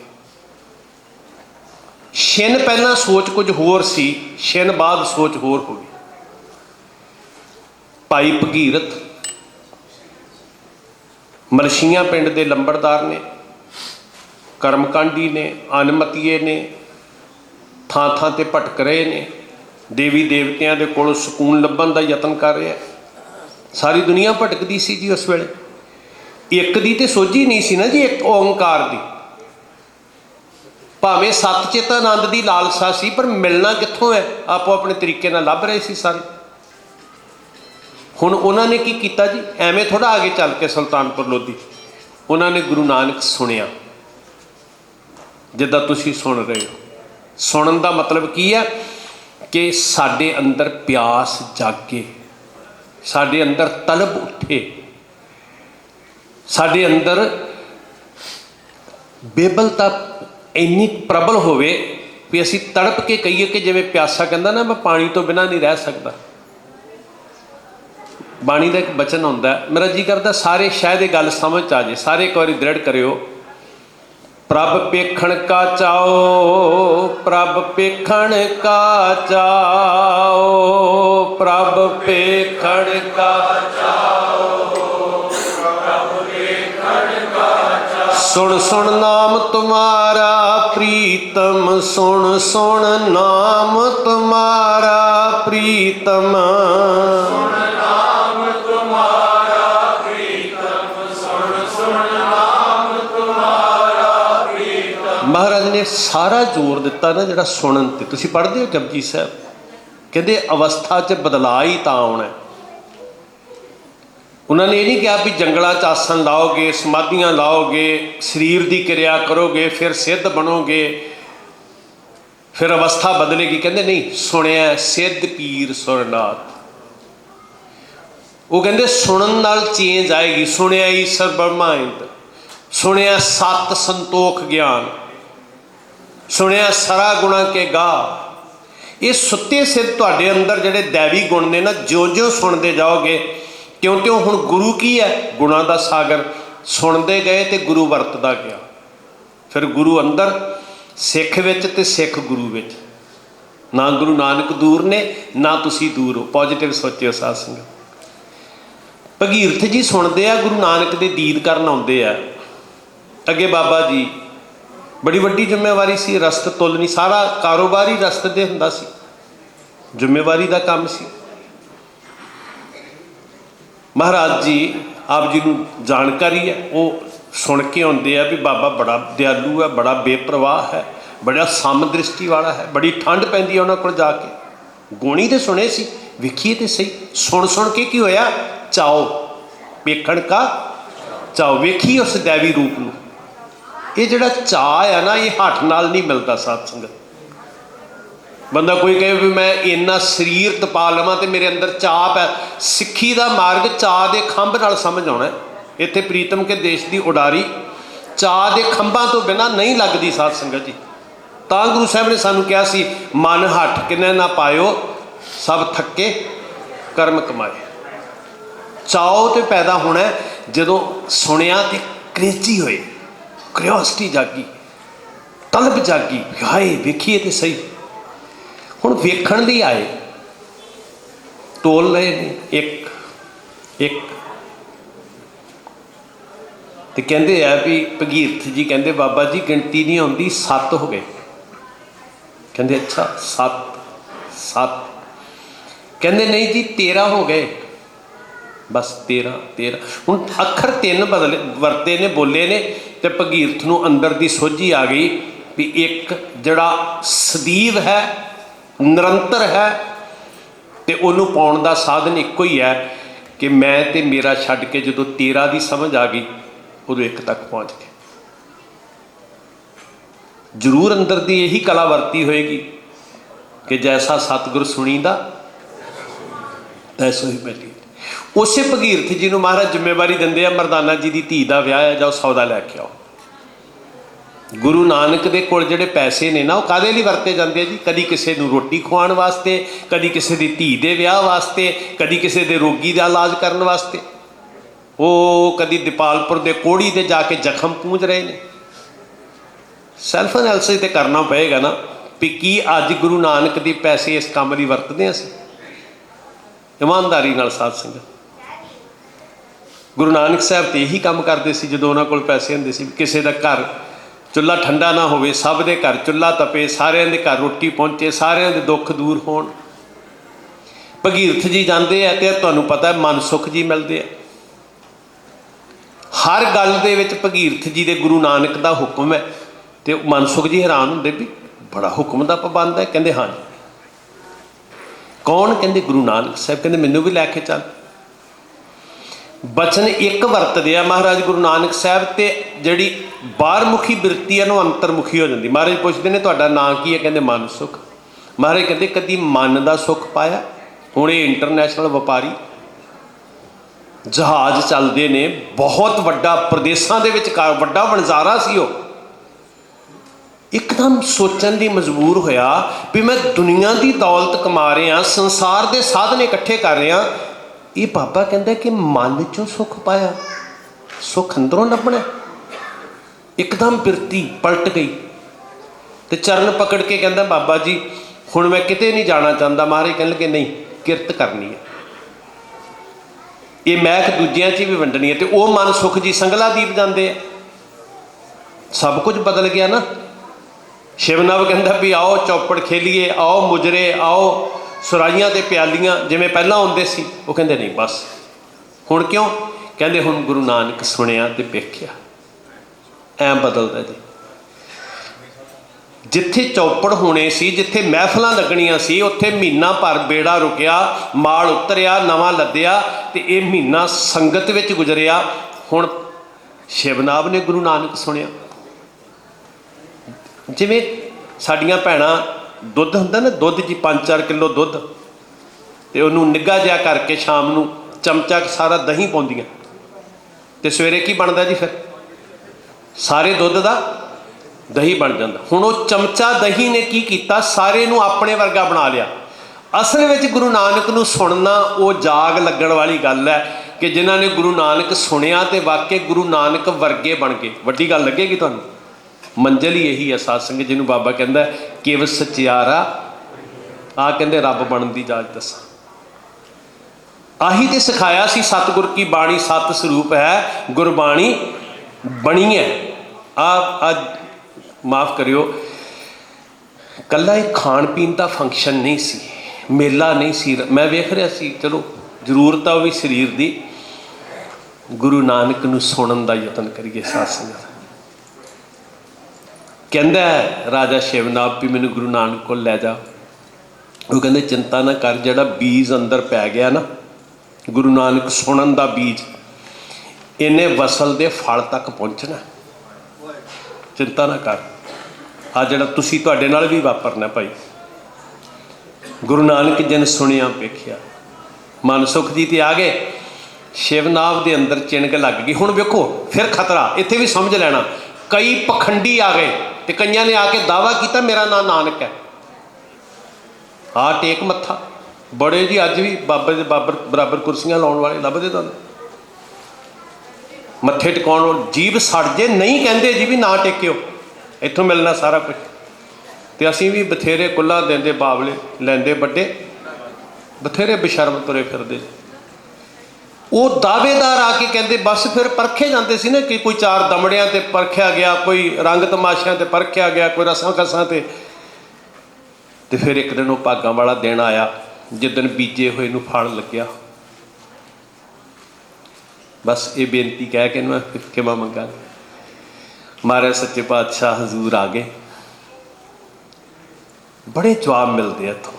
ਛਿਨ ਪਹਿਲਾਂ ਸੋਚ ਕੁਝ ਹੋਰ ਸੀ, ਛਿਨ ਬਾਅਦ ਸੋਚ ਹੋਰ ਹੋ ਗਈ। ਭਾਈ ਭਗੀਰਥ ਮਲਸ਼ੀਆਂ ਪਿੰਡ ਦੇ ਲੰਬੜਦਾਰ ਨੇ, ਕਰਮਕਾਂਡੀ ਨੇ, ਅਨਮਤੀਏ ਨੇ ਥਾਂ ਥਾਂ ਤੇ ਭਟਕ ਰਹੇ ਨੇ, ਦੇਵੀ ਦੇਵਤਿਆਂ ਦੇ ਕੋਲ ਸਕੂਨ ਲੱਭਣ ਦਾ ਯਤਨ ਕਰ ਰਿਹਾ। ਸਾਰੀ ਦੁਨੀਆ ਭਟਕਦੀ ਸੀ ਜੀ ਉਸ ਵੇਲੇ। ਇੱਕ ਦੀ ਤੇ ਸੋਝੀ ਨਹੀਂ ਸੀ ਨਾ ਜੀ, ਇੱਕ ਓੰਕਾਰ ਦੀ। ਭਾਵੇਂ ਸੱਤ ਚਿਤ ਆਨੰਦ ਦੀ ਲਾਲਸਾ ਸੀ, ਪਰ ਮਿਲਣਾ ਕਿੱਥੋਂ ਹੈ? ਆਪੋ ਆਪਣੇ ਤਰੀਕੇ ਨਾਲ ਲੱਭ ਰਹੇ ਸੀ ਸਾਰੇ। ਹੁਣ ਉਹਨਾਂ ਨੇ ਕੀ ਕੀਤਾ ਜੀ? ਐਵੇਂ ਥੋੜਾ ਅੱਗੇ ਚੱਲ ਕੇ ਸੁਲਤਾਨਪੁਰ ਲੋਧੀ। ਉਹਨਾਂ ਨੇ ਗੁਰੂ ਨਾਨਕ ਸੁਣਿਆ। ਜਿੱਦਾਂ ਤੁਸੀਂ ਸੁਣ ਰਹੇ ਹੋ। ਸੁਣਨ ਦਾ ਮਤਲਬ ਕੀ ਹੈ? ਕਿ ਸਾਡੇ ਅੰਦਰ ਪਿਆਸ ਜਾਗੇ। ਸਾਡੇ ਅੰਦਰ ਤਲਬ ਉੱਠੇ। ਸਾਡੇ ਅੰਦਰ ਬੇਬਲਤਾ ਇੰਨੀ ਪ੍ਰਬਲ ਹੋਵੇ ਵੀ ਅਸੀਂ ਤੜਪ ਕੇ ਕਹੀਏ ਕਿ ਜਿਵੇਂ ਪਿਆਸਾ ਕਹਿੰਦਾ ਨਾ, ਮੈਂ ਪਾਣੀ ਤੋਂ ਬਿਨਾਂ ਨਹੀਂ ਰਹਿ ਸਕਦਾ। ਬਾਣੀ ਦਾ ਇੱਕ ਬਚਨ ਹੁੰਦਾ ਮੇਰਾ ਜੀ ਕਰਦਾ, ਸਾਰੇ ਸ਼ਾਇਦ ਇਹ ਗੱਲ ਸਮਝ 'ਚ ਆ ਜੇ। ਸਾਰੇ ਇੱਕ ਵਾਰੀ ਦ੍ਰਿੜ ਕਰਿਓ। ਪ੍ਰਭ ਪੇਖਣ ਕਾ ਚਾਓ, ਪ੍ਰਭ ਪੇਖਣ ਕਾ ਚਾਓ, ਪ੍ਰਭ ਪੇਖਣ ਕਾ ਸੁਣ ਸੁਣ ਨਾਮ ਤੁਮਾਰਾ, ਪ੍ਰੀਤਮ ਸੁਣ ਸੁਣ ਨਾਮ ਤੁਮਾਰਾ, ਪ੍ਰੀਤਮ। ਮਹਾਰਾਜ ਨੇ ਸਾਰਾ ਜ਼ੋਰ ਦਿੱਤਾ ਨਾ ਜਿਹੜਾ ਸੁਣਨ ਤੇ। ਤੁਸੀਂ ਪੜ੍ਹਦੇ ਹੋ ਜਪਜੀ ਸਾਹਿਬ? ਕਹਿੰਦੇ ਅਵਸਥਾ 'ਚ ਬਦਲਾਅ ਹੀ ਤਾਂ ਆਉਣਾ ਹੈ। ਉਹਨਾਂ ਨੇ ਇਹ ਨਹੀਂ ਕਿਹਾ ਵੀ ਜੰਗਲਾਂ 'ਚ ਆਸਣ ਲਾਓਗੇ, ਸਮਾਧੀਆਂ ਲਾਓਗੇ, ਸਰੀਰ ਦੀ ਕਿਰਿਆ ਕਰੋਗੇ, ਫਿਰ ਸਿੱਧ ਬਣੋਗੇ। ਫਿਰ ਅਵਸਥਾ ਬਦਲੇਗੀ। ਕਹਿੰਦੇ ਨਹੀਂ, ਸੁਣਿਆ ਸਿੱਧ ਪੀਰ ਸੁਰਨਾਥ। ਉਹ ਕਹਿੰਦੇ, ਸੁਣਨ ਨਾਲ ਚੇਂਜ ਆਏਗੀ। ਸੁਣਿਆ ਹੀ ਸਰਬਰਮਾਇੰਦ ਸੁਣਿਆ ਸਤ ਸੰਤੋਖ ਗਿਆਨ। ਸੁਣਿਆ ਸਰਾ ਗੁਣਾ ਕੇ ਗਾ। ਇਹ ਸੁੱਤੇ ਸਿਰ ਤੁਹਾਡੇ ਅੰਦਰ ਜਿਹੜੇ ਦੇਵੀ ਗੁਣ ਨੇ ਨਾ, ਜਿਉਂ-ਜਿਉਂ ਸੁਣਦੇ ਜਾਓਗੇ ਕਿਉਂਕਿ ਉਹ ਹੁਣ ਗੁਰੂ ਕੀ ਹੈ? ਗੁਣਾ ਦਾ ਸਾਗਰ। ਸੁਣਦੇ ਗਏ ਤੇ ਗੁਰੂ ਵਰਤਦਾ ਗਿਆ। ਫਿਰ ਗੁਰੂ ਅੰਦਰ, ਸਿੱਖ ਵਿੱਚ ਤੇ ਸਿੱਖ ਗੁਰੂ ਵਿੱਚ। ਨਾ ਗੁਰੂ ਨਾਨਕ ਦੂਰ ਨੇ, ਨਾ ਤੁਸੀਂ ਦੂਰ ਹੋ। ਪੋਜੀਟਿਵ ਸੋਚਿਓ ਸਾਧ ਸੰਗਤ। ਭਗੀਰਥ ਜੀ ਸੁਣਦੇ ਆ, ਗੁਰੂ ਨਾਨਕ ਦੇ ਦੀਦ ਕਰਨ ਆਉਂਦੇ ਆ। ਅੱਗੇ ਬਾਬਾ ਜੀ, ਬੜੀ ਵੱਡੀ ਜ਼ਿੰਮੇਵਾਰੀ ਸੀ। ਰਸਤ ਤੁਲਨੀ ਸਾਰਾ ਕਾਰੋਬਾਰ ਹੀ ਰਸਤ ਦੇ ਹੁੰਦਾ ਸੀ। ਜ਼ਿੰਮੇਵਾਰੀ ਦਾ ਕੰਮ ਸੀ। ਮਹਾਰਾਜ ਜੀ ਆਪ ਜੀ ਨੂੰ ਜਾਣਕਾਰੀ ਹੈ, ਉਹ ਸੁਣ ਕੇ ਆਉਂਦੇ ਆ ਵੀ ਬਾਬਾ ਬੜਾ ਦਿਆਲੂ ਹੈ, ਬੜਾ ਬੇਪਰਵਾਹ ਹੈ, ਬੜਾ ਸਮ ਦ੍ਰਿਸ਼ਟੀ ਵਾਲਾ ਹੈ, ਬੜੀ ਠੰਡ ਪੈਂਦੀ ਹੈ ਉਹਨਾਂ ਕੋਲ ਜਾ ਕੇ। ਗੋਣੀ ਤੇ ਸੁਣੇ ਸੀ, ਵਿਖੀਏ ਤੇ ਸਹੀ। ਸੁਣ ਸੁਣ ਕੇ ਕੀ ਹੋਇਆ? ਚਾਓ, ਵੇਖਣ ਕਾ? ਚਾਓ, ਵੇਖੀ ਉਸ ਦੇਵੀ ਰੂਪ ਨੂੰ। ਇਹ ਜਿਹੜਾ ਚਾਹ ਆ ਨਾ, ਇਹ ਹੱਠ ਨਾਲ ਨਹੀਂ ਮਿਲਦਾ ਸਾਧ ਸੰਗਤ। ਬੰਦਾ ਕੋਈ ਕਹੇ ਵੀ ਮੈਂ ਇੰਨਾ ਸਰੀਰ ਤਪਾ ਲਵਾਂ ਤੇ ਮੇਰੇ ਅੰਦਰ ਚਾਪ ਹੈ। ਸਿੱਖੀ ਦਾ ਮਾਰਗ ਚਾਹ ਦੇ ਖੰਭ ਨਾਲ ਸਮਝ ਆਉਣਾ ਇੱਥੇ ਪ੍ਰੀਤਮ ਕੇ ਦੇਸ਼ ਦੀ ਉਡਾਰੀ ਚਾਹ ਦੇ ਖੰਭਾਂ ਤੋਂ ਬਿਨਾ ਨਹੀਂ ਲੱਗਦੀ ਸਾਧ ਸੰਗਤ ਜੀ। ਤਾਂ ਗੁਰੂ ਸਾਹਿਬ ਨੇ ਸਾਨੂੰ ਕਿਹਾ ਸੀ, ਮਨ ਹੱਠ ਕਿਨੇ ਨਾ ਪਾਇਓ, ਸਭ ਥੱਕੇ ਕਰਮ ਕਮਾਏ। ਚਾਓ ਤੇ ਪੈਦਾ ਹੋਣਾ ਜਦੋਂ ਸੁਣਿਆ ਤੇ ਕ੍ਰੇਜ਼ੀ ਹੋਏ ਕਿਉਰਿਓਸਿਟੀ ਜਾਗੀ, ਤਲਬ ਜਾਗੀ, ਹਾਏ, ਵੇਖੀਏ ਤੇ ਸਹੀ। ਹੁਣ ਵੇਖਣ ਲਈ ਆਏ। ਤੋਲ ਲਏ ਨੇ, ਇੱਕ ਇੱਕ। ਤੇ ਕਹਿੰਦੇ ਆ ਵੀ ਭਗੀਰਥ ਜੀ ਕਹਿੰਦੇ, ਬਾਬਾ ਜੀ ਗਿਣਤੀ ਨਹੀਂ ਆਉਂਦੀ, ਸੱਤ ਹੋ ਗਏ। ਕਹਿੰਦੇ, ਅੱਛਾ, ਸੱਤ ਸੱਤ। ਕਹਿੰਦੇ, ਨਹੀਂ ਜੀ 13 ਹੋ ਗਏ। ਬਸ 13 13 ਹੁਣ ਅੱਖਰ ਤਿੰਨ ਬਦਲੇ, ਵਰਤੇ ਨੇ, ਬੋਲੇ ਨੇ, ਤੇ ਭਗੀਰਥ ਨੂੰ ਅੰਦਰ ਦੀ ਸੋਝੀ ਆ ਗਈ ਵੀ ਇੱਕ ਜਿਹੜਾ ਸਦੀਵ ਹੈ ਨਿਰੰਤਰ ਹੈ ਤੇ ਉਹਨੂੰ ਪਾਉਣ ਦਾ ਸਾਧਨ ਇੱਕੋ ਹੀ ਹੈ ਕਿ ਮੈਂ ਤੇ ਮੇਰਾ ਛੱਡ ਕੇ ਜਦੋਂ ਤੇਰਾ ਦੀ ਸਮਝ ਆ ਗਈ, ਉਦੋਂ ਇੱਕ ਤੱਕ ਪਹੁੰਚ ਗਏ ਜ਼ਰੂਰ ਅੰਦਰ ਦੀ ਇਹੀ ਕਲਾ ਵਰਤੀ ਹੋਏਗੀ ਕਿ ਜੈਸਾ ਸਤਿਗੁਰ ਸੁਣੀਦਾ ਤੈਸੋ ਹੀ ਮਿਲੀ ਉਸੇ ਭਗੀਰਥ ਜੀ ਨੂੰ ਮਹਾਰਾਜ ਜ਼ਿੰਮੇਵਾਰੀ ਦਿੰਦੇ ਆ, ਮਰਦਾਨਾ ਜੀ ਦੀ ਧੀ ਦਾ ਵਿਆਹ ਹੈ, ਜਾਓ ਸੌਦਾ ਲੈ ਕੇ ਆਓ। ਗੁਰੂ ਨਾਨਕ ਦੇ ਕੋਲ ਜਿਹੜੇ ਪੈਸੇ ਨੇ ਨਾ, ਉਹ ਕਾਦੇ ਲਈ ਵਰਤੇ ਜਾਂਦੇ ਆ ਜੀ? ਕਦੀ ਕਿਸੇ ਨੂੰ ਰੋਟੀ ਖਵਾਉਣ ਵਾਸਤੇ, ਕਦੀ ਕਿਸੇ ਦੀ ਧੀ ਦੇ ਵਿਆਹ ਵਾਸਤੇ, ਕਦੀ ਕਿਸੇ ਦੇ ਰੋਗੀ ਦਾ ਇਲਾਜ ਕਰਨ ਵਾਸਤੇ। ਉਹ ਕਦੀ ਦੀਪਾਲਪੁਰ ਦੇ ਕੋੜੀ ਤੇ ਜਾ ਕੇ ਜ਼ਖਮ ਪੂੰਝ ਰਹੇ ਨੇ। ਸੈਲਫ ਐਨਾਲਿਸਿਸ ਤੇ ਕਰਨਾ ਪਏਗਾ ਨਾ ਵੀ ਕੀ ਅੱਜ ਗੁਰੂ ਨਾਨਕ ਦੇ ਪੈਸੇ ਇਸ ਕੰਮ ਲਈ ਵਰਤਦੇ ਹਾਂ ਅਸੀਂ? ਇਮਾਨਦਾਰੀ ਨਾਲ ਸਾਧ ਸੰਗਤ। ਗੁਰੂ ਨਾਨਕ ਸਾਹਿਬ ਤੇ ਇਹੀ ਕੰਮ ਕਰਦੇ ਸੀ ਜਦੋਂ ਉਹਨਾਂ ਕੋਲ ਪੈਸੇ ਹੁੰਦੇ ਸੀ ਕਿਸੇ ਦਾ ਘਰ ਚੁੱਲ੍ਹਾ ਠੰਡਾ ਨਾ ਹੋਵੇ, ਸਭ ਦੇ ਘਰ ਚੁੱਲ੍ਹਾ ਤਪੇ, ਸਾਰਿਆਂ ਦੇ ਘਰ ਰੋਟੀ ਪਹੁੰਚੇ, ਸਾਰਿਆਂ ਦੇ ਦੁੱਖ ਦੂਰ ਹੋਣ। ਭਗੀਰਥ ਜੀ ਜਾਂਦੇ ਆ ਤੇ ਤੁਹਾਨੂੰ ਪਤਾ ਹੈ ਮਨ ਸੁਖ ਜੀ ਮਿਲਦੇ ਆ। ਹਰ ਗੱਲ ਦੇ ਵਿੱਚ ਭਗੀਰਥ ਜੀ ਦੇ ਗੁਰੂ ਨਾਨਕ ਦਾ ਹੁਕਮ ਹੈ ਤੇ ਮਨਸੁਖ ਜੀ ਹੈਰਾਨ ਹੁੰਦੇ ਵੀ ਬੜਾ ਹੁਕਮ ਦਾ ਪਾਬੰਦ ਹੈ, ਕਹਿੰਦੇ ਹਾਂ ਕੌਣ? ਕਹਿੰਦੇ ਗੁਰੂ ਨਾਨਕ ਸਾਹਿਬ, ਕਹਿੰਦੇ ਮੈਨੂੰ ਵੀ ਲੈ ਕੇ ਚੱਲ। ਬਚਨ ਇੱਕ ਵਰਤਦੇ ਆ ਮਹਾਰਾਜ ਗੁਰੂ ਨਾਨਕ ਸਾਹਿਬ ਤੇ ਜਿਹੜੀ ਬਾਹਰਮੁਖੀ ਬਿਰਤੀ ਹੈ ਨੂੰ ਅੰਤਰਮੁਖੀ ਹੋ ਜਾਂਦੀ। ਮਹਾਰਾਜ ਪੁੱਛਦੇ ਨੇ ਤੁਹਾਡਾ ਨਾਂ ਕੀ ਹੈ? ਕਹਿੰਦੇ ਮਨ ਸੁਖ। ਮਹਾਰਾਜ ਕਹਿੰਦੇ ਕਦੀ ਮਨ ਦਾ ਸੁਖ ਪਾਇਆ? ਹੁਣ ਇਹ ਇੰਟਰਨੈਸ਼ਨਲ ਵਪਾਰੀ ਜਹਾਜ਼ ਚੱਲਦੇ ਨੇ, ਬਹੁਤ ਵੱਡਾ ਪ੍ਰਦੇਸ਼ਾਂ ਦੇ ਵਿੱਚ ਵੱਡਾ ਵਣਜ਼ਾਰਾ ਸੀ ਉਹ। ਇੱਕਦਮ ਸੋਚਣ ਦੀ ਮਜਬੂਰ ਹੋਇਆ ਵੀ ਮੈਂ ਦੁਨੀਆ ਦੀ ਦੌਲਤ ਕਮਾ ਰਿਹਾ, ਸੰਸਾਰ ਦੇ ਸਾਧਨ ਇਕੱਠੇ ਕਰ ਰਿਹਾ ਇਹ ਬਾਬਾ ਕਹਿੰਦਾ ਕਿ ਮਨ ਚੋਂ ਸੁੱਖ ਪਾਇਆ। ਸੁੱਖ ਅੰਦਰੋਂ ਲੱਭਣਾ। ਇੱਕਦਮ ਬਿਰਤੀ ਪਲਟ ਗਈ। ਤੇ ਚਰਨ ਪਕੜ ਕੇ ਕਹਿੰਦਾ, ਬਾਬਾ ਜੀ, ਹੁਣ ਮੈਂ ਕਿਤੇ ਨਹੀਂ ਜਾਣਾ ਚਾਹੁੰਦਾ। ਮਹਾਰਾਜ ਕਹਿਣ ਲੱਗੇ, ਨਹੀਂ, ਕਿਰਤ ਕਰਨੀ ਹੈ। ਇਹ ਮਹਿਕ ਦੂਜਿਆਂ 'ਚ ਵੀ ਵੰਡਣੀ ਹੈ ਤੇ ਉਹ ਮਨ ਸੁਖ ਜੀ ਸੰਗਲਾ ਦੀਪ ਜਾਂਦੇ ਆ। ਸਭ ਕੁਝ ਬਦਲ ਗਿਆ ਨਾ। ਸ਼ਿਵਨਵ ਕਹਿੰਦਾ ਵੀ ਆਓ, ਚੌਪੜ ਖੇਲੀਏ, ਆਓ ਮੁਜਰੇ, ਆਓ ਸੁਰਾਈਆਂ ਤੇ ਪਿਆਲੀਆਂ ਜਿਵੇਂ ਪਹਿਲਾਂ ਹੁੰਦੇ ਸੀ, ਉਹ ਕਹਿੰਦੇ ਨਹੀਂ, ਬਸ। ਹੁਣ ਕਿਉਂ? ਕਹਿੰਦੇ ਹੁਣ ਗੁਰੂ ਨਾਨਕ ਸੁਣਿਆ ਤੇ ਵੇਖਿਆ। ਐ ਬਦਲਦਾ ਜੀ। ਜਿੱਥੇ ਚੌਪੜ ਹੋਣੇ ਸੀ, ਜਿੱਥੇ ਮਹਿਫਲਾਂ ਲੱਗਣੀਆਂ ਸੀ, ਉੱਥੇ ਮਹੀਨਾ ਭਰ ਬੇੜਾ ਰੁਕਿਆ, ਮਾਲ ਉਤਰਿਆ, ਨਵਾਂ ਲੱਦਿਆ ਤੇ ਇਹ ਮਹੀਨਾ ਸੰਗਤ ਵਿੱਚ ਗੁਜ਼ਰਿਆ। ਹੁਣ ਸ਼ਿਵਨਾਬ ਨੇ ਗੁਰੂ ਨਾਨਕ ਸੁਣਿਆ। ਜਿਵੇਂ ਸਾਡੀਆਂ ਭੈਣਾਂ ਦੁੱਧ ਹੁੰਦਾ ਨਾ, ਦੁੱਧ ਜੀ 5-4 ਕਿਲੋ ਦੁੱਧ, ਤੇ ਉਹਨੂੰ ਨਿੱਘਾ ਜਿਹਾ ਕਰਕੇ ਸ਼ਾਮ ਨੂੰ ਚਮਚਾ ਸਾਰਾ ਦਹੀਂ ਪਾਉਂਦੀਆਂ। ਤੇ ਸਵੇਰੇ ਕੀ ਬਣਦਾ ਜੀ ਫਿਰ? ਸਾਰੇ ਦੁੱਧ ਦਾ ਦਹੀਂ ਬਣ ਜਾਂਦਾ। ਹੁਣ ਉਹ ਚਮਚਾ ਦਹੀਂ ਨੇ ਕੀ ਕੀਤਾ? ਸਾਰੇ ਨੂੰ ਆਪਣੇ ਵਰਗਾ ਬਣਾ ਲਿਆ। ਅਸਲ ਵਿੱਚ ਗੁਰੂ ਨਾਨਕ ਨੂੰ ਸੁਣਨਾ ਉਹ ਜਾਗ ਲੱਗਣ ਵਾਲੀ ਗੱਲ ਹੈ ਕਿ ਜਿਨ੍ਹਾਂ ਨੇ ਗੁਰੂ ਨਾਨਕ ਸੁਣਿਆ ਤੇ ਵਾਕਈ ਗੁਰੂ ਨਾਨਕ ਵਰਗੇ ਬਣ ਗਏ। ਵੱਡੀ ਗੱਲ ਲੱਗੇਗੀ ਤੁਹਾਨੂੰ? ਮੰਜ਼ਲ ਹੀ ਇਹੀ ਹੈ ਸਾਧ ਸੰਗਤ ਜਿਹਨੂੰ ਬਾਬਾ ਕਹਿੰਦਾ ਹੈ, ਕਿਵ ਸਚਿਆਰਾ ਆ ਕਹਿੰਦੇ ਰੱਬ ਬਣਨ ਦੀ ਜਾਚ ਦੱਸਾਂ। ਆਹੀ ਤੇ ਸਿਖਾਇਆ ਸੀ ਸਤਿਗੁਰ ਕੀ ਬਾਣੀ ਸਤ ਸਰੂਪ ਹੈ ਗੁਰਬਾਣੀ ਬਣੀ ਹੈ। ਆ ਅੱਜ ਮਾਫ ਕਰਿਓ। ਕੱਲਾ ਇਹ ਖਾਣ ਪੀਣ ਦਾ ਫੰਕਸ਼ਨ ਨਹੀਂ ਸੀ ਮੇਲਾ ਨਹੀਂ ਸੀ। ਮੈਂ ਵੇਖ ਰਿਹਾ ਸੀ ਚਲੋ ਜ਼ਰੂਰਤ ਆ ਉਹ ਵੀ ਸਰੀਰ ਦੀ। ਗੁਰੂ ਨਾਨਕ ਨੂੰ ਸੁਣਨ ਦਾ ਯਤਨ ਕਰੀਏ ਸਾਧ ਸੰਗਤ। ਕਹਿੰਦਾ ਰਾਜਾ ਸ਼ਿਵਨਾਬ ਵੀ ਮੈਨੂੰ ਗੁਰੂ ਨਾਨਕ ਕੋਲ ਲੈ ਜਾ। ਉਹ ਕਹਿੰਦੇ, ਚਿੰਤਾ ਨਾ ਕਰ, ਜਿਹੜਾ ਬੀਜ ਅੰਦਰ ਪੈ ਗਿਆ ਨਾ, ਗੁਰੂ ਨਾਨਕ ਸੁਣਨ ਦਾ ਬੀਜ, ਇਹਨੇ ਵਸਲ ਦੇ ਫਲ ਤੱਕ ਪਹੁੰਚਣਾ। ਚਿੰਤਾ ਨਾ ਕਰ। ਆ ਜਿਹੜਾ ਤੁਸੀਂ ਤੁਹਾਡੇ ਨਾਲ ਵੀ ਵਾਪਰਨਾ ਭਾਈ। ਗੁਰੂ ਨਾਨਕ ਜੀ ਨੇ ਸੁਣਿਆ, ਵੇਖਿਆ। ਮਨ ਸੁਖ ਜੀ ਤੇ ਆ ਗਏ। ਸ਼ਿਵਨਾਬ ਦੇ ਅੰਦਰ ਚਿਣਕ ਲੱਗ ਗਈ। ਹੁਣ ਵੇਖੋ, ਫਿਰ ਖਤਰਾ। ਇੱਥੇ ਵੀ ਸਮਝ ਲੈਣਾ। ਕਈ ਪਖੰਡੀ ਆ ਗਏ। ਤੇ ਕਈਆਂ ਨੇ ਆ ਕੇ ਦਾਵਾ ਕੀਤਾ, ਮੇਰਾ ਨਾਂ ਨਾਨਕ ਹੈ। ਆ ਟੇਕ ਮੱਥਾ। ਬੜੇ ਜੀ ਅੱਜ ਵੀ ਬਾਬੇ ਦੇ ਬਾਬਰ, ਬਰਾਬਰ ਕੁਰਸੀਆਂ ਲਾਉਣ ਵਾਲੇ ਲੱਭਦੇ ਤੁਹਾਨੂੰ। ਮੱਥੇ ਟਿਕਾਉਣ ਵਾਲੇ ਜੀਭ ਸੜ ਜੇ, ਨਹੀਂ ਕਹਿੰਦੇ ਜੀ ਵੀ ਨਾ ਟੇਕਿਓ। ਇੱਥੋਂ ਮਿਲਣਾ ਸਾਰਾ ਕੁਝ ਤੇ ਅਸੀਂ ਵੀ ਬਥੇਰੇ ਕੁੱਲਾ ਦਿੰਦੇ, ਬਾਬਲੇ ਲੈਂਦੇ, ਵੱਡੇ। ਬਥੇਰੇ ਬਸ਼ਰਮ ਤੁਰੇ ਫਿਰਦੇ। ਉਹ ਦਾਅਵੇਦਾਰ ਆ ਕੇ ਕਹਿੰਦੇ, ਬਸ ਫਿਰ ਪਰਖੇ ਜਾਂਦੇ ਸੀ ਨਾ ਕਿ ਕੋਈ ਚਾਰ ਦਮੜਿਆਂ ਤੇ ਪਰਖਿਆ ਗਿਆ, ਕੋਈ ਰੰਗ ਤਮਾਸ਼ਿਆਂ ਤੇ ਪਰਖਿਆ ਗਿਆ, ਕੋਈ ਰਸਾਂ ਕਸਾਂ ਤੇ। ਤੇ ਫਿਰ ਇੱਕ ਦਿਨ ਉਹ ਭਾਗਾਂ ਵਾਲਾ ਦਿਨ ਆਇਆ, ਜਿੱਦਣ ਬੀਜੇ ਹੋਏ ਨੂੰ ਫਲ ਲੱਗਿਆ। ਬਸ ਇਹ ਬੇਨਤੀ ਕਹਿ ਕੇ ਮੈਂ ਕਿਮਾ ਮੰਗਾ। ਮਾਰੇ ਸੱਚੇ ਪਾਤਸ਼ਾਹ ਹਜ਼ੂਰ ਆ ਗਏ। ਬੜੇ ਜਵਾਬ ਮਿਲਦੇ ਆ ਇੱਥੋਂ।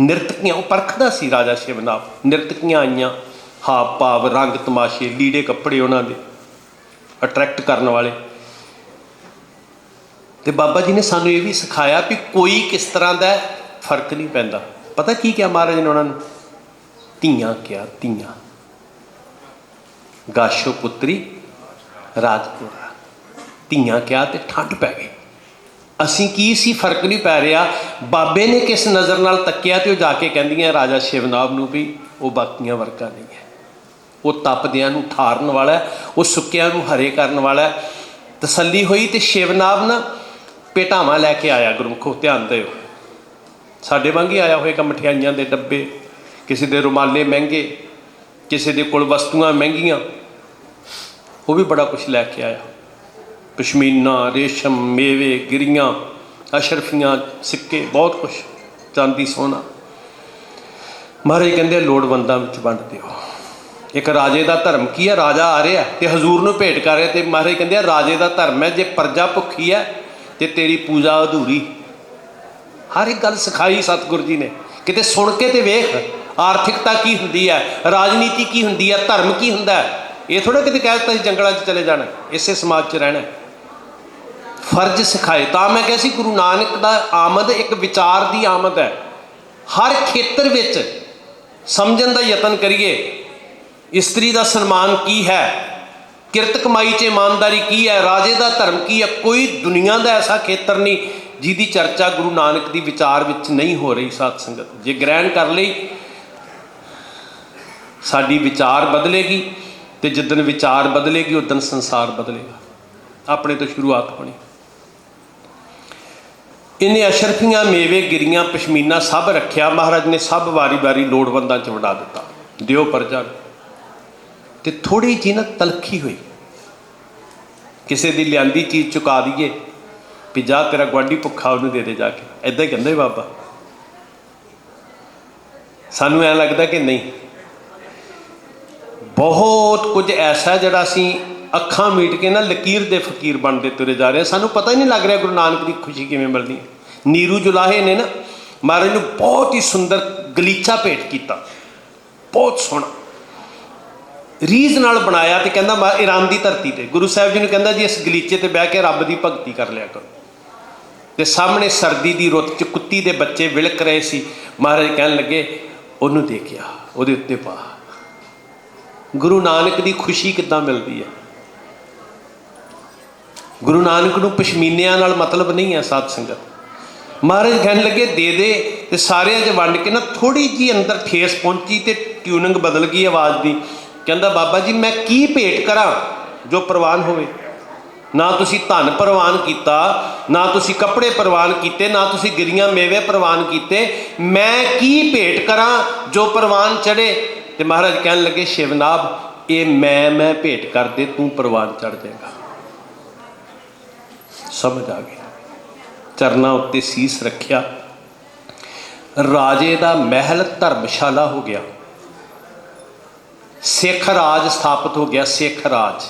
ਨਿਰਤਕੀਆਂ, ਉਹ ਪਰਖਦਾ ਸੀ ਰਾਜਾ ਸ਼ਿਵਨਾਥ, ਨਿਰਤਕੀਆਂ ਆਈਆਂ। ਹਾਵ ਭਾਵ ਰੰਗ ਤਮਾਸ਼ੇ, ਲੀੜੇ ਕੱਪੜੇ ਉਹਨਾਂ ਦੇ ਅਟਰੈਕਟ ਕਰਨ ਵਾਲੇ। ਤੇ ਬਾਬਾ ਜੀ ਨੇ ਸਾਨੂੰ ਇਹ ਵੀ ਸਿਖਾਇਆ ਵੀ ਕੋਈ ਕਿਸ ਤਰ੍ਹਾਂ ਦਾ ਫ਼ਰਕ ਨਹੀਂ ਪੈਂਦਾ। ਪਤਾ ਕੀ ਕਿਹਾ ਮਹਾਰਾਜ ਨੇ ਉਹਨਾਂ ਨੂੰ? ਧੀਆਂ ਕਿਹਾ, ਧੀਆਂ। ਗਾਸ਼ੋ ਪੁੱਤਰੀ ਰਾਜਪੁਰਾ ਧੀਆਂ ਕਿਹਾ ਤੇ ਠੰਡ ਪੈ ਗਈ। ਅਸੀਂ ਕੀ ਸੀ ਫ਼ਰਕ ਨਹੀਂ ਪੈ ਰਿਹਾ? ਬਾਬੇ ਨੇ ਕਿਸ ਨਜ਼ਰ ਨਾਲ ਤੱਕਿਆ ਤੇ ਉਹ ਜਾ ਕੇ ਕਹਿੰਦੀਆਂ, ਰਾਜਾ ਸ਼ਿਵਨਾਬ ਨੂੰ ਵੀ ਉਹ ਬਾਕੀਆਂ ਵਰਗਾ ਨਹੀਂ ਹੈ। ਉਹ ਤਪਦਿਆਂ ਨੂੰ ਠਾਰਨ ਵਾਲਾ ਉਹ ਸੁੱਕਿਆਂ ਨੂੰ ਹਰੇ ਕਰਨ ਵਾਲਾ ਹੈ। ਤਸੱਲੀ ਹੋਈ ਤੇ ਸ਼ਿਵਨਾਬ ਨਾ ਪੇਟਾਵਾਂ ਲੈ ਕੇ ਆਇਆ, ਗੁਰਮੁਖੋ ਧਿਆਨ ਦਿਓ। ਸਾਡੇ ਵਾਂਗ ਹੀ ਆਇਆ ਹੋਏਗਾ ਮਠਿਆਈਆਂ ਦੇ ਡੱਬੇ, ਕਿਸੇ ਦੇ ਰੁਮਾਲੇ ਮਹਿੰਗੇ, ਕਿਸੇ ਦੇ ਕੋਲ ਵਸਤੂਆਂ ਮਹਿੰਗੀਆਂ। ਉਹ ਵੀ ਬੜਾ ਕੁਝ ਲੈ ਕੇ ਆਇਆ। ਪਸ਼ਮੀਨਾ, ਰੇਸ਼ਮ, ਮੇਵੇ, ਗਿਰੀਆਂ, ਅਸ਼ਰਫੀਆਂ, ਸਿੱਕੇ, ਬਹੁਤ ਕੁਝ ਚਾਂਦੀ, ਸੋਨਾ। ਮਹਾਰਾਜ ਕਹਿੰਦੇ ਲੋੜਵੰਦਾਂ ਵਿੱਚ ਵੰਡ ਦਿਓ। ਇੱਕ ਰਾਜੇ ਦਾ ਧਰਮ ਕੀ ਹੈ? ਰਾਜਾ ਆ ਰਿਹਾ ਤੇ ਹਜ਼ੂਰ ਨੂੰ ਭੇਟ ਕਰ ਰਿਹਾ ਤੇ ਮਹਾਰਾਜ ਕਹਿੰਦੇ ਆ, ਰਾਜੇ ਦਾ ਧਰਮ ਹੈ, ਜੇ ਪ੍ਰਜਾ ਭੁੱਖੀ ਹੈ ਤੇ ਤੇਰੀ ਪੂਜਾ ਅਧੂਰੀ। ਹਰ ਇੱਕ ਗੱਲ ਸਿਖਾਈ ਸਤਿਗੁਰੂ ਜੀ ਨੇ। ਕਿਤੇ ਸੁਣ ਕੇ ਤੇ ਵੇਖ, ਆਰਥਿਕਤਾ ਕੀ ਹੁੰਦੀ ਹੈ, ਰਾਜਨੀਤੀ ਕੀ ਹੁੰਦੀ ਹੈ, ਧਰਮ ਕੀ ਹੁੰਦਾ ਹੈ। ਇਹ ਥੋੜਾ ਕਿਤੇ ਕਹਿ ਦਿੱਤਾ ਸੀ, ਜੰਗਲਾਂ 'ਚ ਚਲੇ ਜਾਣਾ, ਇਸੇ ਸਮਾਜ 'ਚ ਰਹਿਣਾ। ਫਰਜ਼ ਸਿਖਾਏ। ਤਾਂ ਮੈਂ ਕਿਹਾ ਸੀ, ਗੁਰੂ ਨਾਨਕ ਦਾ ਆਮਦ ਇੱਕ ਵਿਚਾਰ ਦੀ ਆਮਦ ਹੈ। ਹਰ ਖੇਤਰ ਵਿੱਚ ਸਮਝਣ ਦਾ ਯਤਨ ਕਰੀਏ ਇਸਤਰੀ ਦਾ ਸਨਮਾਨ ਕੀ ਹੈ? ਕਿਰਤ ਕਮਾਈ 'ਚ ਇਮਾਨਦਾਰੀ ਕੀ ਹੈ? ਰਾਜੇ ਦਾ ਧਰਮ ਕੀ ਹੈ? ਕੋਈ ਦੁਨੀਆ ਦਾ ਐਸਾ ਖੇਤਰ ਨਹੀਂ ਜਿਹਦੀ ਚਰਚਾ ਗੁਰੂ ਨਾਨਕ ਦੀ ਵਿਚਾਰ ਵਿੱਚ ਨਹੀਂ ਹੋ ਰਹੀ ਸਾਧ ਸੰਗਤ। ਜੇ ਗ੍ਰਹਿਣ ਕਰ ਲਈ, ਸਾਡੀ ਵਿਚਾਰ ਬਦਲੇਗੀ ਤੇ ਜਿੱਦਨ ਵਿਚਾਰ ਬਦਲੇਗੀ ਉਦੋਂ ਸੰਸਾਰ ਬਦਲੇਗਾ। ਆਪਣੇ ਤੋਂ ਸ਼ੁਰੂਆਤ ਹੋਣੀ। ਇਹਨੇ ਅਸ਼ਰਫੀਆਂ, ਮੇਵੇ, ਗਿਰੀਆਂ, ਪਸ਼ਮੀਨਾ ਸਭ ਰੱਖਿਆ। ਮਹਾਰਾਜ ਨੇ ਸਭ ਵਾਰੀ-ਵਾਰੀ ਲੋੜਵੰਦਾਂ ਚ ਵੰਡਾ ਦਿੱਤਾ। ਦਿਓ ਪਰਜਾ ਤੇ ਥੋੜੀ ਜਿਹੀ ਨਾ ਤਲਖੀ ਹੋਈ। ਕਿਸੇ ਦੀ ਲਿਆਂਦੀ ਚੀਜ਼ ਚੁਕਾ ਦਈਏ ਵੀ ਜਾ ਤੇਰਾ ਗੁਆਂਢੀ ਭੁੱਖਾ ਉਹਨੂੰ ਦੇ ਦੇ ਜਾ ਕੇ। ਐਦਾਂ ਹੀ ਕਹਿੰਦਾ ਬਾਬਾ। ਸਾਨੂੰ ਐ ਲੱਗਦਾ ਕਿ ਨਹੀਂ। ਬਹੁਤ ਕੁਝ ਐਸਾ ਜਿਹੜਾ ਅਸੀਂ ਅੱਖਾਂ ਮੀਟ ਕੇ ਨਾ ਲਕੀਰ ਦੇ ਫਕੀਰ ਬਣਦੇ ਤੁਰੇ ਜਾ ਰਹੇ ਹਾਂ। ਸਾਨੂੰ ਪਤਾ ਹੀ ਨਹੀਂ ਲੱਗ ਰਿਹਾ ਗੁਰੂ ਨਾਨਕ ਦੀ ਖੁਸ਼ੀ ਕਿਵੇਂ ਮਿਲਦੀ ਹੈ। ਨੀਰੂ ਜੁਲਾਹੇ ਨੇ ਨਾ ਮਹਾਰਾਜ ਨੂੰ ਬਹੁਤ ਹੀ ਸੁੰਦਰ ਗਲੀਚਾ ਭੇਟ ਕੀਤਾ। ਬਹੁਤ ਸੋਹਣਾ। ਰੀਜ਼ ਨਾਲ ਬਣਾਇਆ ਤੇ ਕਹਿੰਦਾ ਮੈਂ ਇਰਾਨ ਦੀ ਧਰਤੀ ਤੇ। ਗੁਰੂ ਸਾਹਿਬ ਜੀ ਨੂੰ ਕਹਿੰਦਾ ਜੀ, ਇਸ ਗਲੀਚੇ ਤੇ ਬਹਿ ਕੇ ਰੱਬ ਦੀ ਭਗਤੀ ਕਰ ਲਿਆ ਕਰੋ। ਤੇ ਸਾਹਮਣੇ ਸਰਦੀ ਦੀ ਰੁੱਤ 'ਚ ਕੁੱਤੀ ਦੇ ਬੱਚੇ ਵਿਲਕ ਰਹੇ ਸੀ। ਮਹਾਰਾਜ ਕਹਿਣ ਲੱਗੇ, ਉਹਨੂੰ ਦੇਖਿਆ, ਉਹਦੇ ਉੱਤੇ ਪਾ ਗੁਰੂ ਨਾਨਕ ਦੀ ਖੁਸ਼ੀ ਕਿੱਦਾਂ ਮਿਲਦੀ ਹੈ? ਗੁਰੂ ਨਾਨਕ ਨੂੰ ਪਸ਼ਮੀਨਿਆਂ ਨਾਲ ਮਤਲਬ ਨਹੀਂ ਹੈ ਸਾਧ ਸੰਗਤ। ਮਹਾਰਾਜ ਕਹਿਣ ਲੱਗੇ, ਦੇ ਦੇ, ਤੇ ਸਾਰਿਆਂ 'ਚ ਵੰਡ ਕੇ ਨਾ ਥੋੜੀ ਜੀ ਅੰਦਰ ਠੇਸ ਪਹੁੰਚੀ ਤੇ ਟਿਊਨਿੰਗ ਬਦਲ ਗਈ ਆਵਾਜ਼ ਦੀ। ਕਹਿੰਦਾ, ਬਾਬਾ ਜੀ, ਮੈਂ ਕੀ ਭੇਟ ਕਰਾਂ ਜੋ ਪ੍ਰਵਾਨ ਹੋਵੇ? ਨਾ ਤੁਸੀਂ ਧਨ ਪ੍ਰਵਾਨ ਕੀਤਾ, ਨਾ ਤੁਸੀਂ ਕੱਪੜੇ ਪ੍ਰਵਾਨ ਕੀਤੇ, ਨਾ ਤੁਸੀਂ ਗਿਰੀਆਂ ਮੇਵੇ ਪ੍ਰਵਾਨ ਕੀਤੇ। ਮੈਂ ਕੀ ਭੇਟ ਕਰਾਂ ਜੋ ਪ੍ਰਵਾਨ ਚੜੇ ਤੇ ਮਹਾਰਾਜ ਕਹਿਣ ਲੱਗੇ, ਸ਼ਿਵਨਾਬ, ਇਹ ਮੈਂ ਮੈਂ ਭੇਟ ਕਰਦੇ, ਤੂੰ ਪ੍ਰਵਾਨ ਚੜ ਜਾਏਗਾ। ਸਮਝ ਆ ਗਈ। ਚਰਨਾਂ ਉੱਤੇ ਸੀਸ ਰੱਖਿਆ। ਰਾਜੇ ਦਾ ਮਹਿਲ ਧਰਮਸ਼ਾਲਾ ਹੋ ਗਿਆ। ਸਿੱਖ ਰਾਜ ਸਥਾਪਿਤ ਹੋ ਗਿਆ ਸਿੱਖ ਰਾਜ।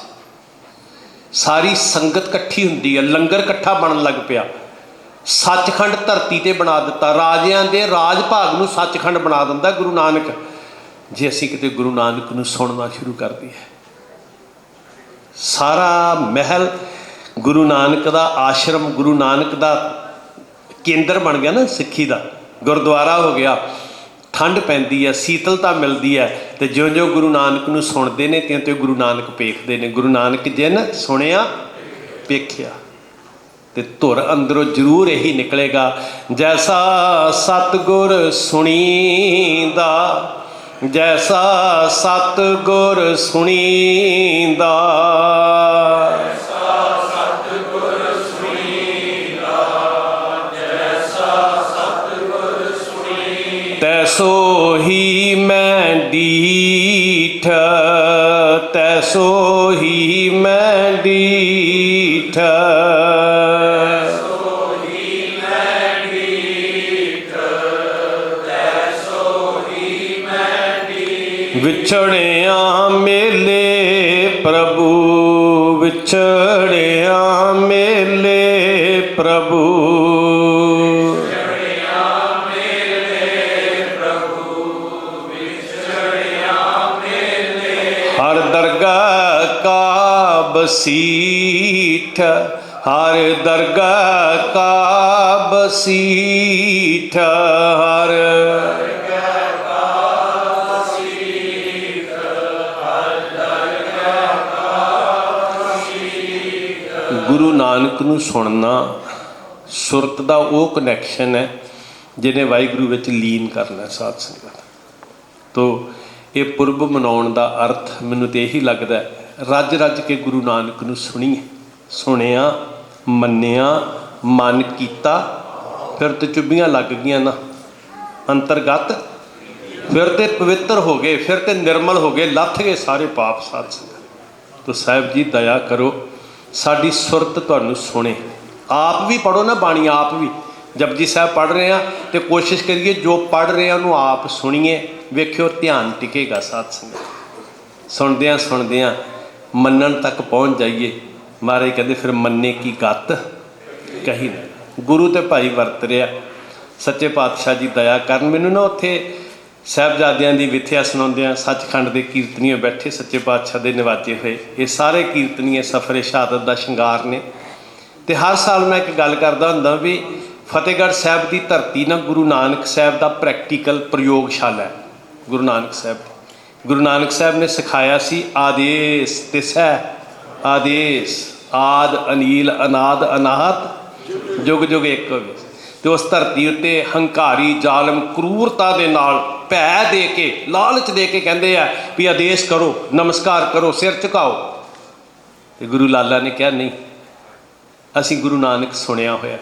ਸਾਰੀ ਸੰਗਤ ਇਕੱਠੀ ਹੁੰਦੀ ਹੈ ਲੰਗਰ ਇਕੱਠਾ ਬਣਨ ਲੱਗ ਪਿਆ। ਸੱਚਖੰਡ ਧਰਤੀ ਤੇ ਬਣਾ ਦਿੱਤਾ। ਰਾਜਿਆਂ ਦੇ ਰਾਜ ਭਾਗ ਨੂੰ ਸੱਚਖੰਡ ਬਣਾ ਦਿੰਦਾ ਗੁਰੂ ਨਾਨਕ। ਜੇ ਅਸੀਂ ਕਿਤੇ ਗੁਰੂ ਨਾਨਕ ਨੂੰ ਸੁਣਨਾ ਸ਼ੁਰੂ ਕਰ ਦਈਏ। ਸਾਰਾ ਮਹਿਲ ਗੁਰੂ ਨਾਨਕ ਦਾ, ਆਸ਼ਰਮ ਗੁਰੂ ਨਾਨਕ ਦਾ ਕੇਂਦਰ ਬਣ ਗਿਆ ਨਾ ਸਿੱਖੀ ਦਾ। ਗੁਰਦੁਆਰਾ ਹੋ ਗਿਆ। ਠੰਡ ਪੈਂਦੀ ਹੈ, ਸੀਤਲਤਾ ਮਿਲਦੀ ਹੈ ਤੇ ਜਿਉਂ-ਜਿਉਂ ਗੁਰੂ ਨਾਨਕ ਨੂੰ ਸੁਣਦੇ ਨੇ ਤਿਉਂ ਤਿਉਂ ਗੁਰੂ ਨਾਨਕ ਵੇਖਦੇ ਨੇ। ਗੁਰੂ ਨਾਨਕ ਜਿਨ ਸੁਣਿਆ, ਵੇਖਿਆ ਤੇ ਧੁਰ ਅੰਦਰੋਂ ਜ਼ਰੂਰ ਇਹੀ ਨਿਕਲੇਗਾ। ਜੈਸਾ ਸਤਗੁਰ ਸੁਣੀਂਦਾ, ਜੈਸਾ ਸਤਗੁਰ ਸੁਣੀਂਦਾ ਵਿਛੜਿਆ ਮੇਲੇ ਪ੍ਰਭੂ ਵਿਛੜਿਆ ਮੇਲੇ ਪ੍ਰਭੂ ਹਰ ਦਰਗਾਹ ਕਾ ਬਸੀਠ ਹਰ ਦਰਗਾਹ ਕਾ ਬਸੀਠ ਨਾਨਕ ਨੂੰ ਸੁਣਨਾ, ਸੁਰਤ ਦਾ ਉਹ ਕਨੈਕਸ਼ਨ ਹੈ ਜਿਹਨੇ ਵਾਹਿਗੁਰੂ ਵਿੱਚ ਲੀਨ ਕਰਨਾ ਸਾਧ ਸੰਗਤ। ਤੋ ਇਹ ਪੁਰਬ ਮਨਾਉਣ ਦਾ ਅਰਥ ਮੈਨੂੰ ਤੇ ਇਹੀ ਲੱਗਦਾ ਰੱਜ ਰੱਜ ਕੇ ਗੁਰੂ ਨਾਨਕ ਨੂੰ ਸੁਣੀਏ। ਸੁਣਿਆ, ਮੰਨਿਆ, ਮਨ ਕੀਤਾ, ਫਿਰ ਤੇ ਚੁੱਭੀਆਂ ਲੱਗ ਗਈਆਂ ਨਾ। ਅੰਤਰਗਤ ਫਿਰ ਤੇ ਪਵਿੱਤਰ ਹੋ ਗਏ, ਫਿਰ ਤੇ ਨਿਰਮਲ ਹੋ ਗਏ, ਲੱਥ ਗਏ ਸਾਰੇ ਪਾਪ ਸਾਧ ਸੰਗਤ। ਤੋ ਸਾਹਿਬ ਜੀ, ਦਇਆ ਕਰੋ। ਸਾਡੀ ਸੁਰਤ ਤੁਹਾਨੂੰ ਸੁਣੇ। ਆਪ ਵੀ ਪੜੋ ਨਾ ਬਾਣੀ, ਆਪ ਵੀ। ਜਪਜੀ ਸਾਹਿਬ ਪੜ ਰਹੇ ਆ ਤੇ ਕੋਸ਼ਿਸ਼ ਕਰੀਏ ਜੋ ਪੜ ਰਹੇ ਆ ਉਹਨੂੰ ਆਪ ਸੁਣੀਏ। ਵੇਖਿਓ, ਧਿਆਨ ਟਿਕੇਗਾ ਸਾਧ ਸੰਗਤ ਸੁਣਦਿਆਂ ਸੁਣਦਿਆਂ ਮੰਨਣ ਤੱਕ ਪਹੁੰਚ ਜਾਈਏ। ਮਹਾਰਾਜ ਕਹਿੰਦੇ, ਫਿਰ ਮੰਨੇ ਕੀ ਗੱਤ? ਕਹੀ ਗੁਰੂ ਤੇ ਭਾਈ ਵਰਤ ਰਿਹਾ। ਸੱਚੇ ਪਾਤਸ਼ਾਹ ਜੀ ਦਇਆ ਕਰਨ। ਮੈਨੂੰ ਨਾ ਉੱਥੇ ਸਾਹਿਬਜ਼ਾਦਿਆਂ ਦੀ ਵਿਥਿਆ ਸੁਣਾਉਂਦਿਆਂ ਸੱਚਖੰਡ ਦੇ ਕੀਰਤਨੀਏ ਬੈਠੇ ਸੱਚੇ ਪਾਤਸ਼ਾਹ ਦੇ ਨਿਵਾਜੇ ਹੋਏ। ਇਹ ਸਾਰੇ ਕੀਰਤਨੀਏ ਸਫਰੇ ਸ਼ਹਾਦਤ ਦਾ ਸ਼ਿੰਗਾਰ ਨੇ। ਤੇ ਹਰ ਸਾਲ ਮੈਂ ਇੱਕ ਗੱਲ ਕਰਦਾ ਹੁੰਦਾ ਵੀ ਫਤਿਹਗੜ੍ਹ ਸਾਹਿਬ ਦੀ ਧਰਤੀ ਨਾ ਗੁਰੂ ਨਾਨਕ ਸਾਹਿਬ ਦਾ ਪ੍ਰੈਕਟੀਕਲ ਪ੍ਰਯੋਗਸ਼ਾਲਾ ਹੈ। ਗੁਰੂ ਨਾਨਕ ਸਾਹਿਬ ਗੁਰੂ ਨਾਨਕ ਸਾਹਿਬ ਨੇ ਸਿਖਾਇਆ ਸੀ, ਆਦੇਸ ਤਿਸੈ ਆਦੇਸ, ਆਦ, ਅਨੀਲ, ਅਨਾਦ, ਅਨਾਹਤ, ਜੁਗ ਜੁਗ ਇੱਕ ਹੋਵੇ। ਤੇ ਉਸ ਧਰਤੀ ਉੱਤੇ ਹੰਕਾਰੀ, ਜ਼ਾਲਮ, ਕਰੂਰਤਾ ਦੇ ਨਾਲ ਭੈ ਦੇ ਕੇ, ਲਾਲਚ ਦੇ ਕੇ ਕਹਿੰਦੇ ਆ ਵੀ ਆਦੇਸ਼ ਕਰੋ, ਨਮਸਕਾਰ ਕਰੋ, ਸਿਰ ਝੁਕਾਓ। ਤੇ ਗੁਰੂ ਲਾਲਾ ਨੇ ਕਿਹਾ, ਨਹੀਂ, ਅਸੀਂ ਗੁਰੂ ਨਾਨਕ ਸੁਣਿਆ ਹੋਇਆ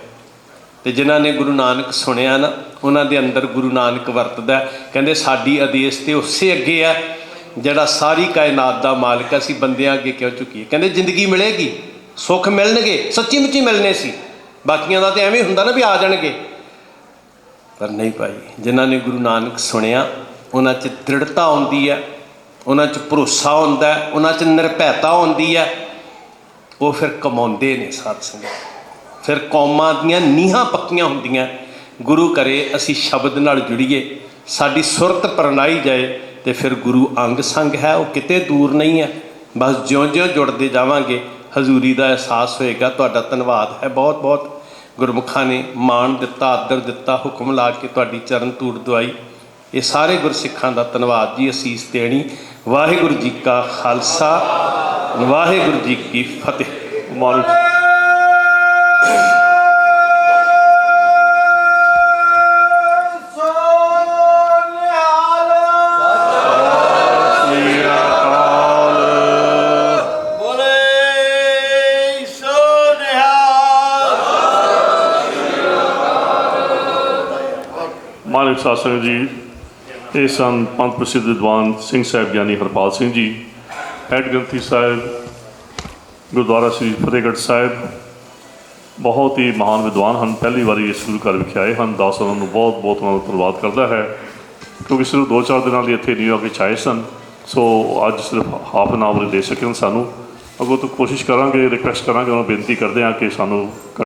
ਤੇ ਜਿਨ੍ਹਾਂ ਨੇ ਗੁਰੂ ਨਾਨਕ ਸੁਣਿਆ ਨਾ, ਉਹਨਾਂ ਦੇ ਅੰਦਰ ਗੁਰੂ ਨਾਨਕ ਵਰਤਦਾ ਕਹਿੰਦੇ, ਸਾਡੀ ਆਦੇਸ਼ ਤੇ ਉਸੇ ਅੱਗੇ ਆ ਜਿਹੜਾ ਸਾਰੀ ਕਾਇਨਾਤ ਦਾ ਮਾਲਕ ਅਸੀਂ ਬੰਦਿਆਂ ਅੱਗੇ ਕਿਉਂ ਚੁੱਕੀਏ ਕਹਿੰਦੇ, ਜ਼ਿੰਦਗੀ ਮਿਲੇਗੀ, ਸੁੱਖ ਮਿਲਣਗੇ, ਸੱਚੀ ਮੁੱਚੀ ਮਿਲਨੇ ਸੀ। ਬਾਕੀਆਂ ਦਾ ਤੇ ਐਵੇਂ ਹੁੰਦਾ ਨਾ ਵੀ ਆ ਜਾਣਗੇ। ਪਰ ਨਹੀਂ ਭਾਈ, ਜਿਨ੍ਹਾਂ ਨੇ ਗੁਰੂ ਨਾਨਕ ਸੁਣਿਆ, ਉਹਨਾਂ 'ਚ ਦ੍ਰਿੜਤਾ ਆਉਂਦੀ ਹੈ, ਉਹਨਾਂ 'ਚ ਭਰੋਸਾ ਹੁੰਦਾ ਹੈ, ਉਹਨਾਂ 'ਚ ਨਿਰਭੈਤਾ ਹੁੰਦੀ ਹੈ, ਉਹ ਫਿਰ ਕਮਾਉਂਦੇ ਨੇ ਸਾਧ ਸੰਗਤ। ਫਿਰ ਕੌਮਾਂ ਦੀਆਂ ਨੀਹਾਂ ਪੱਕੀਆਂ ਹੁੰਦੀਆਂ। ਗੁਰੂ ਕਰੇ ਅਸੀਂ ਸ਼ਬਦ ਨਾਲ ਜੁੜੀਏ, ਸਾਡੀ ਸੁਰਤ ਪਰਨਾਈ ਜਾਏ ਤੇ ਫਿਰ ਗੁਰੂ ਅੰਗ ਸੰਗ ਹੈ, ਉਹ ਕਿਤੇ ਦੂਰ ਨਹੀਂ ਹੈ। ਬਸ ਜਿਉਂ-ਜਿਉਂ ਜੁੜਦੇ ਜਾਵਾਂਗੇ, ਹਜ਼ੂਰੀ ਦਾ ਅਹਿਸਾਸ ਹੋਏਗਾ। ਤੁਹਾਡਾ ਧੰਨਵਾਦ ਹੈ ਬਹੁਤ-ਬਹੁਤ। ਗੁਰਮੁਖਾਂ ਨੇ ਮਾਣ ਦਿੱਤਾ, ਆਦਰ ਦਿੱਤਾ, ਹੁਕਮ ਲਾ ਕੇ ਤੁਹਾਡੀ ਚਰਨ ਧੂੜ ਦਵਾਈ। ਇਹ ਸਾਰੇ ਗੁਰਸਿੱਖਾਂ ਦਾ ਧੰਨਵਾਦ ਜੀ, ਅਸੀਸ ਦੇਣੀ। ਵਾਹਿਗੁਰੂ ਜੀ ਕਾ ਖਾਲਸਾ, ਵਾਹਿਗੁਰੂ ਜੀ ਕੀ ਫਤਿਹ। ਮਾਲਕ ਮਾਨਵ ਸਾਸਨ ਜੀ, ਇਹ ਸਨ ਪੰਥ ਪ੍ਰਸਿੱਧ ਵਿਦਵਾਨ ਸਿੰਘ ਸਾਹਿਬ ਗਿਆਨੀ ਹਰਪਾਲ ਸਿੰਘ ਜੀ, ਹੈਡ ਗ੍ਰੰਥੀ ਸਾਹਿਬ, ਗੁਰਦੁਆਰਾ ਸ੍ਰੀ ਫਤਿਹਗੜ੍ਹ ਸਾਹਿਬ। ਬਹੁਤ ਹੀ ਮਹਾਨ ਵਿਦਵਾਨ ਹਨ, ਪਹਿਲੀ ਵਾਰੀ ਇਸ ਗੁਰੂ ਘਰ ਵਿਖੇ ਆਏ ਹਨ। ਦਾਸ ਉਹਨਾਂ ਨੂੰ ਬਹੁਤ ਬਹੁਤ ਉਹਨਾਂ ਦਾ ਧੰਨਵਾਦ ਕਰਦਾ ਹੈ, ਕਿਉਂਕਿ ਸਿਰਫ ਦੋ ਚਾਰ ਦਿਨਾਂ ਲਈ ਇੱਥੇ ਨਿਊਯਾਰਕ ਵਿੱਚ ਆਏ ਸਨ। ਸੋ ਅੱਜ ਸਿਰਫ ਹਾਫ ਐਨ ਆਵਰ ਦੇ ਸਕੇ ਹਨ ਸਾਨੂੰ। ਅੱਗੋਂ ਤੋਂ ਕੋਸ਼ਿਸ਼ ਕਰਾਂਗੇ ਰਿਕਵੈਸਟ ਕਰਾਂਗੇ, ਉਹਨਾਂ ਨੂੰ ਬੇਨਤੀ ਕਰਦੇ ਹਾਂ ਕਿ ਸਾਨੂੰ